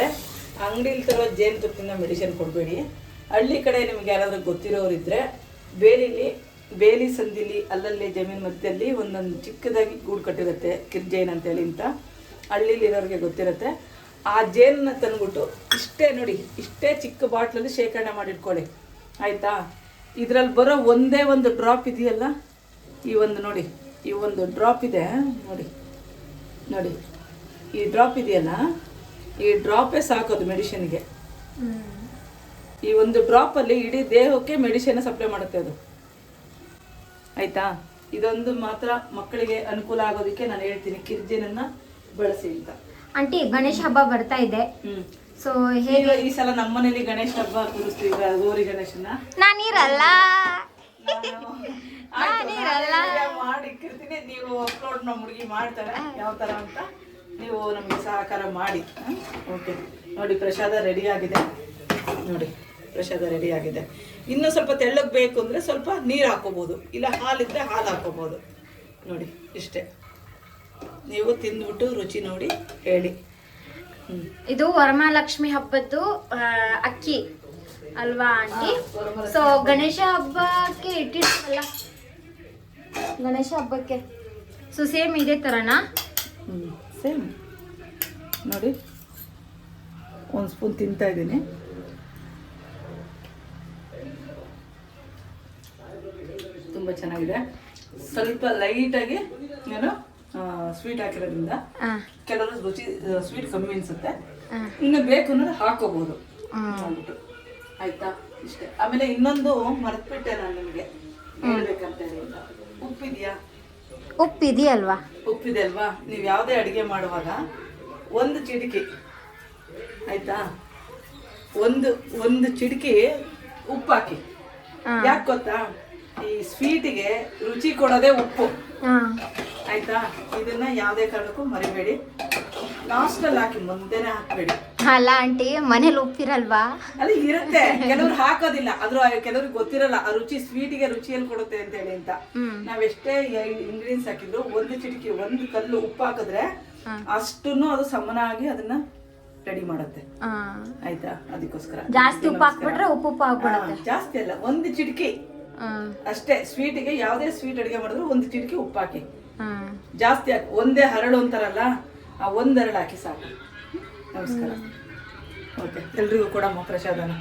S1: ಅಂಗಡಿಲಿ ತರೋ ಜೇನುತುಪ್ಪದಿಂದ ಮೆಡಿಸಿನ್ ಕೊಡಬೇಡಿ. ಹಳ್ಳಿ ಕಡೆ ನಿಮ್ಗೆ ಯಾರಾದ್ರೂ ಗೊತ್ತಿರೋರಿದ್ರೆ ಬೇಲಿಲಿ ಬೇಲಿ ಸಂದಿಲಿ ಅಲ್ಲಲ್ಲಿ ಜಮೀನ್ ಮಧ್ಯದಲ್ಲಿ ಒಂದೊಂದು ಚಿಕ್ಕದಾಗಿ ಗೂಡು ಕಟ್ಟಿರುತ್ತೆ ಕಿರ್ಜೇನ್ ಅಂತೇಳಿ ಅಂತ. ಹಳ್ಳಿಲಿರೋರಿಗೆ ಗೊತ್ತಿರುತ್ತೆ. ಆ ಜೇನನ್ನ ತಂದ್ಬಿಟ್ಟು ಇಷ್ಟೇ ನೋಡಿ, ಇಷ್ಟೇ ಚಿಕ್ಕ ಬಾಟ್ಲಲ್ಲಿ ಶೇಖರಣೆ ಮಾಡಿಟ್ಕೊಳ್ಳಿ. ಆಯ್ತಾ? ಇದ್ರಲ್ಲಿ ಬರೋ ಒಂದೇ ಒಂದು ಡ್ರಾಪ್ ಇದೆಯಲ್ಲ? ಈ ಒಂದು ನೋಡಿ, ಈ ಒಂದು ಡ್ರಾಪ್ ಇದೆ. ನೋಡಿ ನೋಡಿ. ಈ ಡ್ರಾಪ್ ಇದೆಯಲ್ಲ? ಈ ಡ್ರಾಪೇ ಸಾಕೋದು ಮೆಡಿಸಿನ್ಗೆ ಈ ಒಂದು ಡ್ರಾಪಲ್ಲಿ ಇಡೀ ದೇಹಕ್ಕೆ ಮೆಡಿಸಿನ್ ಸಪ್ಲೈ ಮಾಡುತ್ತೆ ಅದು. ಆಯ್ತಾ? ಇದೊಂದು ಮಾತ್ರ ಮಕ್ಕಳಿಗೆ ಅನುಕೂಲ ಆಗೋದಕ್ಕೆ ನಾನು ಹೇಳ್ತೀನಿ, ಕಿರ್ಜಿನನ್ನ ಬಳಸಿ ಅಂತ.
S2: ಆಂಟಿ ಗಣೇಶ ಹಬ್ಬ ಬರ್ತಾ ಇದೆ. ಸೊ
S1: ಹೇಗೆ? ಈ ಸಲ ನಮ್ಮನೇಲಿ ಗಣೇಶ ಹಬ್ಬ ಕೂರಿಸ್ತೀವಿ ಗೌರಿ ಗಣೇಶನ?
S2: ನಾನಿರಲ್ಲ
S1: ನಾನು ಮಾಡಿ ಇಕ್ಕಿರ್ತೀನಿ. ನೀವು ಅಪ್ಲೋಡ್ ನಮ್ಮ ಹುಡುಗಿ ಮಾಡ್ತಾರೆ. ಯಾವ ತರ ಅಂತ ನೀವು ನಮಗೆ ಸಹಕಾರ ಮಾಡಿ. ಓಕೆ ನೋಡಿ ಪ್ರಸಾದ ರೆಡಿ ಆಗಿದೆ. ನೋಡಿ ಪ್ರಸಾದ ರೆಡಿ ಆಗಿದೆ. ಇನ್ನೂ ಸ್ವಲ್ಪ ತೆಳ್ಳಗೆ ಬೇಕು ಅಂದರೆ ಸ್ವಲ್ಪ ನೀರು ಹಾಕೋಬೋದು ಇಲ್ಲ ಹಾಲಿದ್ರೆ ಹಾಲು ಹಾಕೋಬೋದು ನೋಡಿ ಇಷ್ಟೇ. ನೀವು ತಿಂದ್ಬಿಟ್ಟು ರುಚಿ ನೋಡಿ ಹೇಳಿ.
S2: ಇದು ವರಮಹಾಲಕ್ಷ್ಮಿ ಹಬ್ಬದ್ದು ಅಕ್ಕಿ ಅಲ್ವಾ ಆಂಟಿ? ಸೊ ಗಣೇಶ ಹಬ್ಬಕ್ಕೆ ಇಟ್ಟಿರ್ತೀವಲ್ಲ? ಗಣೇಶ ಹಬ್ಬಕ್ಕೆ. ಸೊ ಸೇಮ್ ಇದೇ ಥರನಾ
S1: ಹ್ಞೂ ಸೇಮ್ ನೋಡಿ ಒಂದು ಸ್ಪೂನ್ ತಿಂತಾ ಇದ್ದೀನಿ. ತುಂಬ ಚೆನ್ನಾಗಿದೆ. ಸ್ವಲ್ಪ ಲೈಟಾಗಿ ಏನು? ಸ್ವೀಟ್ ಹಾಕಿರೋದ್ರಿಂದ ಕೆಲವರು ರುಚಿ ಸ್ವೀಟ್ ಕಮ್ಮಿ ಅನ್ಸುತ್ತೆ. ಇನ್ನು ಬೇಕು ಅನ್ನೋದು ಹಾಕೋಬಹುದು ಅಂದ್ಬಿಟ್ಟು ಆಯ್ತಾ? ಇಷ್ಟೇ. ಆಮೇಲೆ ಇನ್ನೊಂದು ಮರೆತ್ಬಿಟ್ಟೆ ನಾನು ನಿಮಗೆ. ಹೇಳ್ಬೇಕಂತ ಹೇಳಿ. ಉಪ್ಪಿದೆಯಾ?
S2: ಉಪ್ಪು ಇದೆಯಲ್ವಾ
S1: ಉಪ್ಪಿದೆ ಅಲ್ವಾ? ನೀವು ಯಾವುದೇ ಅಡುಗೆ ಮಾಡುವಾಗ ಒಂದು ಚಿಟಿಕೆ. ಆಯ್ತಾ? ಒಂದು ಒಂದು ಚಿಟಿಕೆ ಉಪ್ಪು ಹಾಕಿ ಯಾಕೆ ಗೊತ್ತಾ? ಈ ಸ್ವೀಟಿಗೆ ರುಚಿ ಕೊಡೋದೇ ಉಪ್ಪು. ಆಯ್ತಾ? ಇದನ್ನ ಯಾವ್ದೇ ಕಾರಣಕ್ಕೂ ಮರಿಬೇಡಿ. ಲಾಸ್ಟಲ್ಲಿ ಹಾಕಿ ಮುಂದೆನೆ ಹಾಕ್ಬೇಡಿ.
S2: ಅಲ್ಲ ಆಂಟಿ ಮನೇಲಿ ಉಪ್ಪಿರಲ್ವಾ?
S1: ಅದು ಇರುತ್ತೆ. ಕೆಲವ್ರು ಹಾಕೋದಿಲ್ಲ. ಆದ್ರೂ ಕೆಲವ್ರಿಗೆ ಗೊತ್ತಿರಲ್ಲ ಆ ರುಚಿ ಸ್ವೀಟಿಗೆ ರುಚಿಯಲ್ಲಿ ಕೊಡುತ್ತೆ ಅಂತ. ಹೇಳಿ ಅಂತ ನಾವೆಷ್ಟೇ ಇಂಗ್ರೀಡಿಯನ್ಸ್ ಹಾಕಿದ್ರು ಒಂದು ಚಿಟಿಕೆ ಒಂದು ಕಲ್ಲು ಉಪ್ಪು ಹಾಕಿದ್ರೆ. ಅಷ್ಟನ್ನು ಅದು ಸಮನಾಗಿ ಅದನ್ನ ರೆಡಿ ಮಾಡುತ್ತೆ. ಆಯ್ತಾ? ಅದಕ್ಕೋಸ್ಕರ.
S2: ಜಾಸ್ತಿ ಉಪ್ಪು ಹಾಕ್ಬಿಟ್ರೆ ಉಪ್ಪು ಉಪ್ಪು
S1: ಹಾಕ್ಬಿಡುತ್ತೆ. ಜಾಸ್ತಿ ಅಲ್ಲ ಒಂದು ಚಿಟಿಕೆ. ಅಷ್ಟೇ ಸ್ವೀಟಿಗೆ ಯಾವುದೇ ಸ್ವೀಟ್ ಅಡುಗೆ ಮಾಡಿದ್ರು ಒಂದು ಚಿಟಿಕೆ ಉಪ್ಪು ಹಾಕಿ. ಜಾಸ್ತಿ ಹಾಕಿ ಒಂದೇ ಹರಳು ಅಂತಾರಲ್ಲ ಆ ಒಂದು ಹರಳು ಹಾಕಿ ಸಾಕು. ನಮಸ್ಕಾರ. ಓಕೆ ಎಲ್ರಿಗೂ ಕೂಡ ಪ್ರಸಾದನ.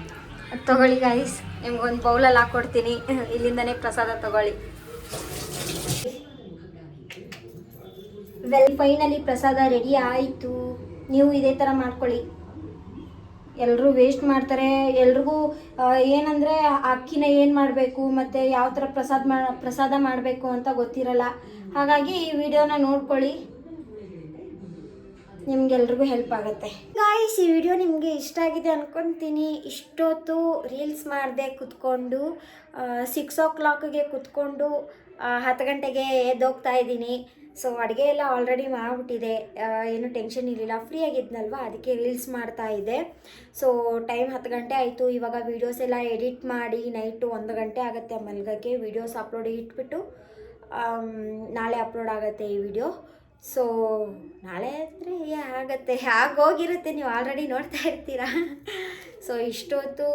S2: ತಗೊಳ್ಳಿ ಗೈಸ್ ನಿಮ್ಗೊಂದು ಬೌಲಲ್ಲಿ ಹಾಕ್ಕೊಡ್ತೀನಿ ಇಲ್ಲಿಂದನೇ ಪ್ರಸಾದ ತಗೊಳ್ಳಿ. ವೆಲ್ ಫೈನಲಿ ಪ್ರಸಾದ ರೆಡಿ ಆಯಿತು. ನೀವು ಇದೇ ಥರ ಮಾಡ್ಕೊಳ್ಳಿ. ಎಲ್ಲರೂ ವೇಸ್ಟ್ ಮಾಡ್ತಾರೆ, ಎಲ್ರಿಗೂ ಏನಂದರೆ ಅಕ್ಕಿನ ಏನು ಮಾಡಬೇಕು, ಮತ್ತು ಯಾವ ಥರ ಪ್ರಸಾದ ಮಾ, ಪ್ರಸಾದ ಮಾಡಬೇಕು ಅಂತ ಗೊತ್ತಿರಲ್ಲ. ಹಾಗಾಗಿ ಈ ವಿಡಿಯೋನ ನೋಡ್ಕೊಳ್ಳಿ. ನಿಮ್ಗೆಲ್ರಿಗೂ ಹೆಲ್ಪ್ ಆಗುತ್ತೆ. ಗಾಯ್ಸ್ ಈ ವಿಡಿಯೋ ನಿಮಗೆ ಇಷ್ಟ ಆಗಿದೆ ಅಂದ್ಕೊತೀನಿ ಇಷ್ಟೊತ್ತು ರೀಲ್ಸ್ ಮಾಡದೆ ಕುತ್ಕೊಂಡು ಸಿಕ್ಸ್ ಓ ಕ್ಲಾಕ್ಗೆ ಕುತ್ಕೊಂಡು ಹತ್ತು ಗಂಟೆಗೆ ಎದ್ದೋಗ್ತಾ ಇದ್ದೀನಿ. ಸೊ ಅಡುಗೆ ಎಲ್ಲ ಆಲ್ರೆಡಿ ಮಾಡಿಬಿಟ್ಟಿದೆ. ಏನು ಟೆನ್ಷನ್ ಇರಲಿಲ್ಲ. ಫ್ರೀ ಆಗಿದ್ನಲ್ವ? ಅದಕ್ಕೆ ರೀಲ್ಸ್ ಮಾಡ್ತಾ ಇದೆ ಸೊ ಟೈಮ್ ಹತ್ತು ಗಂಟೆ ಆಯಿತು. ಇವಾಗ ವೀಡಿಯೋಸ್ ಎಲ್ಲ ಎಡಿಟ್ ಮಾಡಿ ನೈಟು ಒಂದು ಗಂಟೆ ಆಗುತ್ತೆ ಮಲ್ಗೋಕ್ಕೆ. ವೀಡಿಯೋಸ್ ಅಪ್ಲೋಡ್ ಇಟ್ಬಿಟ್ಟು ನಾಳೆ ಅಪ್ಲೋಡ್ ಆಗುತ್ತೆ ಈ ವಿಡಿಯೋ ಸೊ ನಾಳೆ ಅಂದರೆ ಆಗತ್ತೆ. ಹೋಗಿರುತ್ತೆ. ನೀವು ಆಲ್ರೆಡಿ ನೋಡ್ತಾ ಇರ್ತೀರಾ. ಸೊ ಇಷ್ಟೊತ್ತು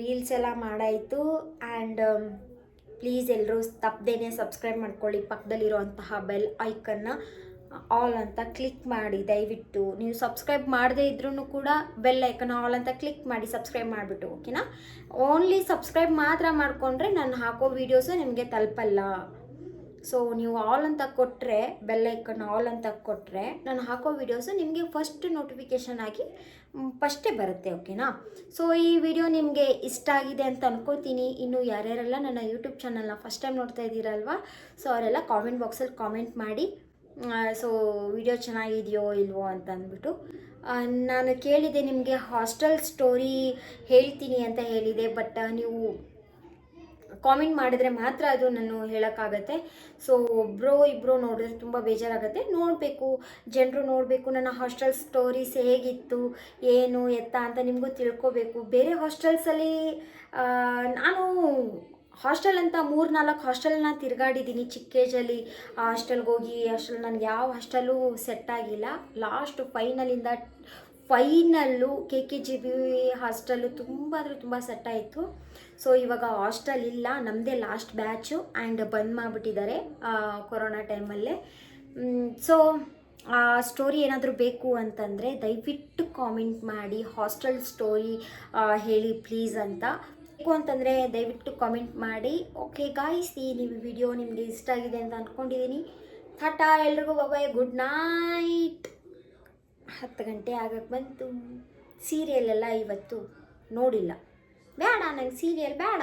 S2: ರೀಲ್ಸ್ ಎಲ್ಲ ಮಾಡಾಯಿತು. ಆ್ಯಂಡ್ ಪ್ಲೀಸ್ ಎಲ್ಲರೂ ತಪ್ಪದೇನೆ ಸಬ್ಸ್ಕ್ರೈಬ್ ಮಾಡ್ಕೊಳ್ಳಿ. ಪಕ್ಕದಲ್ಲಿರುವಂತಹ ಬೆಲ್ ಐಕನ್ನ ಆಲ್ ಅಂತ ಕ್ಲಿಕ್ ಮಾಡಿ, ದಯವಿಟ್ಟು. ನೀವು ಸಬ್ಸ್ಕ್ರೈಬ್ ಮಾಡದೇ ಇದ್ರೂ ಕೂಡ ಬೆಲ್ ಐಕನ್ ಆಲ್ ಅಂತ ಕ್ಲಿಕ್ ಮಾಡಿ ಸಬ್ಸ್ಕ್ರೈಬ್ ಮಾಡಿಬಿಟ್ಟು, ಓಕೆನಾ? ಓನ್ಲಿ ಸಬ್ಸ್ಕ್ರೈಬ್ ಮಾತ್ರ ಮಾಡಿಕೊಂಡ್ರೆ ನಾನು ಹಾಕೋ ವೀಡಿಯೋಸು ನಿಮಗೆ ತಲುಪಲ್ಲ. ಸೊ ನೀವು ಆಲ್ ಅಂತ ಕೊಟ್ಟರೆ ಬೆಲ್ ಐಕನ್ ಆಲ್ ಅಂತ ಕೊಟ್ಟರೆ ನಾನು ಹಾಕೋ ವಿಡಿಯೋಸು ನಿಮಗೆ ಫಸ್ಟ್ ನೋಟಿಫಿಕೇಷನ್ ಆಗಿ ಫಸ್ಟೇ ಬರುತ್ತೆ ಓಕೆನಾ ಸೊ ಈ ವಿಡಿಯೋ ನಿಮಗೆ ಇಷ್ಟ ಆಗಿದೆ ಅಂತ ಅನ್ಕೋತೀನಿ. ಇನ್ನು ಯಾರ್ಯಾರೆಲ್ಲ ನನ್ನ ಯೂಟ್ಯೂಬ್ ಚಾನಲ್ನ ಫಸ್ಟ್ ಟೈಮ್ ನೋಡ್ತಾ ಇದ್ದೀರಲ್ವ ಸೊ ಅವರೆಲ್ಲ ಕಾಮೆಂಟ್ ಬಾಕ್ಸಲ್ಲಿ ಕಾಮೆಂಟ್ ಮಾಡಿ ಸೊ ವಿಡಿಯೋ ಚೆನ್ನಾಗಿದೆಯೋ ಇಲ್ವೋ ಅಂತ ಅಂದ್ಬಿಟ್ಟು ನಾನು ಕೇಳಿದೆ ನಿಮಗೆ ಹಾಸ್ಟೆಲ್ ಸ್ಟೋರಿ ಹೇಳ್ತೀನಿ ಅಂತ ಹೇಳಿದೆ ಬಟ್ ನೀವು ಕಾಮೆಂಟ್ ಮಾಡಿದ್ರೆ ಮಾತ್ರ ಅದು ನಾನು ಹೇಳೋಕ್ಕಾಗತ್ತೆ. ಸೊ ಒಬ್ಬರು ಇಬ್ಬರು ನೋಡಿದ್ರೆ ತುಂಬ ಬೇಜಾರಾಗುತ್ತೆ. ನೋಡಬೇಕು, ಜನರು ನೋಡಬೇಕು, ನನ್ನ ಹಾಸ್ಟೆಲ್ ಸ್ಟೋರೀಸ್ ಹೇಗಿತ್ತು, ಏನು, ಎತ್ತ ಅಂತ ನಿಮಗೂ ತಿಳ್ಕೊಬೇಕು. ಬೇರೆ ಹಾಸ್ಟೆಲ್ಸಲ್ಲಿ ನಾನು ಹಾಸ್ಟೆಲ್ ಅಂತ ಮೂರು ನಾಲ್ಕು ಹಾಸ್ಟೆಲ್ನ ತಿರುಗಾಡಿದ್ದೀನಿ ಚಿಕ್ಕ ಏಜಲ್ಲಿ ಹಾಸ್ಟೆಲ್ಗೆ ಹೋಗಿ ಹಾಸ್ಟೆಲ್ ನನಗೆ ಯಾವ ಹಾಸ್ಟೆಲ್ಲೂ ಸೆಟ್ ಆಗಿಲ್ಲ. Last ಫೈನಲಿಂದ final K K G B hostel ತುಂಬ ಅಂದರೆ ತುಂಬ ಸೆಟ್ ಆಯಿತು. ಸೊ ಇವಾಗ ಹಾಸ್ಟೆಲ್ ಇಲ್ಲ ನಮ್ಮದೇ ಲಾಸ್ಟ್ ಬ್ಯಾಚು ಆ್ಯಂಡ್ ಬಂದ್ ಮಾಡಿಬಿಟ್ಟಿದ್ದಾರೆ ಕೊರೋನಾ ಟೈಮಲ್ಲೇ ಸೊ ಆ ಸ್ಟೋರಿ ಏನಾದರೂ ಬೇಕು ಅಂತಂದರೆ ದಯವಿಟ್ಟು ಕಾಮೆಂಟ್ ಮಾಡಿ ಹಾಸ್ಟೆಲ್ ಸ್ಟೋರಿ ಹೇಳಿ ಪ್ಲೀಸ್ ಅಂತ. ಬೇಕು ಅಂತಂದರೆ ದಯವಿಟ್ಟು ಕಾಮೆಂಟ್ ಮಾಡಿ ಓಕೆ ಗಾಯ್ಸ್ ನೀವು ವಿಡಿಯೋ ನಿಮಗೆ ಇಷ್ಟ ಆಗಿದೆ ಅಂತ ಅಂದ್ಕೊಂಡಿದ್ದೀನಿ ಟಾಟಾ ಎಲ್ರಿಗೂ ಬಾಬಾಯ್ ಗುಡ್ ನೈಟ್ ಹತ್ತು ಗಂಟೆ ಆಗಕ್ಕೆ ಬಂತು. ಸೀರಿಯಲ್ ಸೀರಿಯಲೆಲ್ಲ ಇವತ್ತು ನೋಡಿಲ್ಲ. ಬೇಡ ನಂಗೆ ಸೀರಿಯಲ್ ಬೇಡ.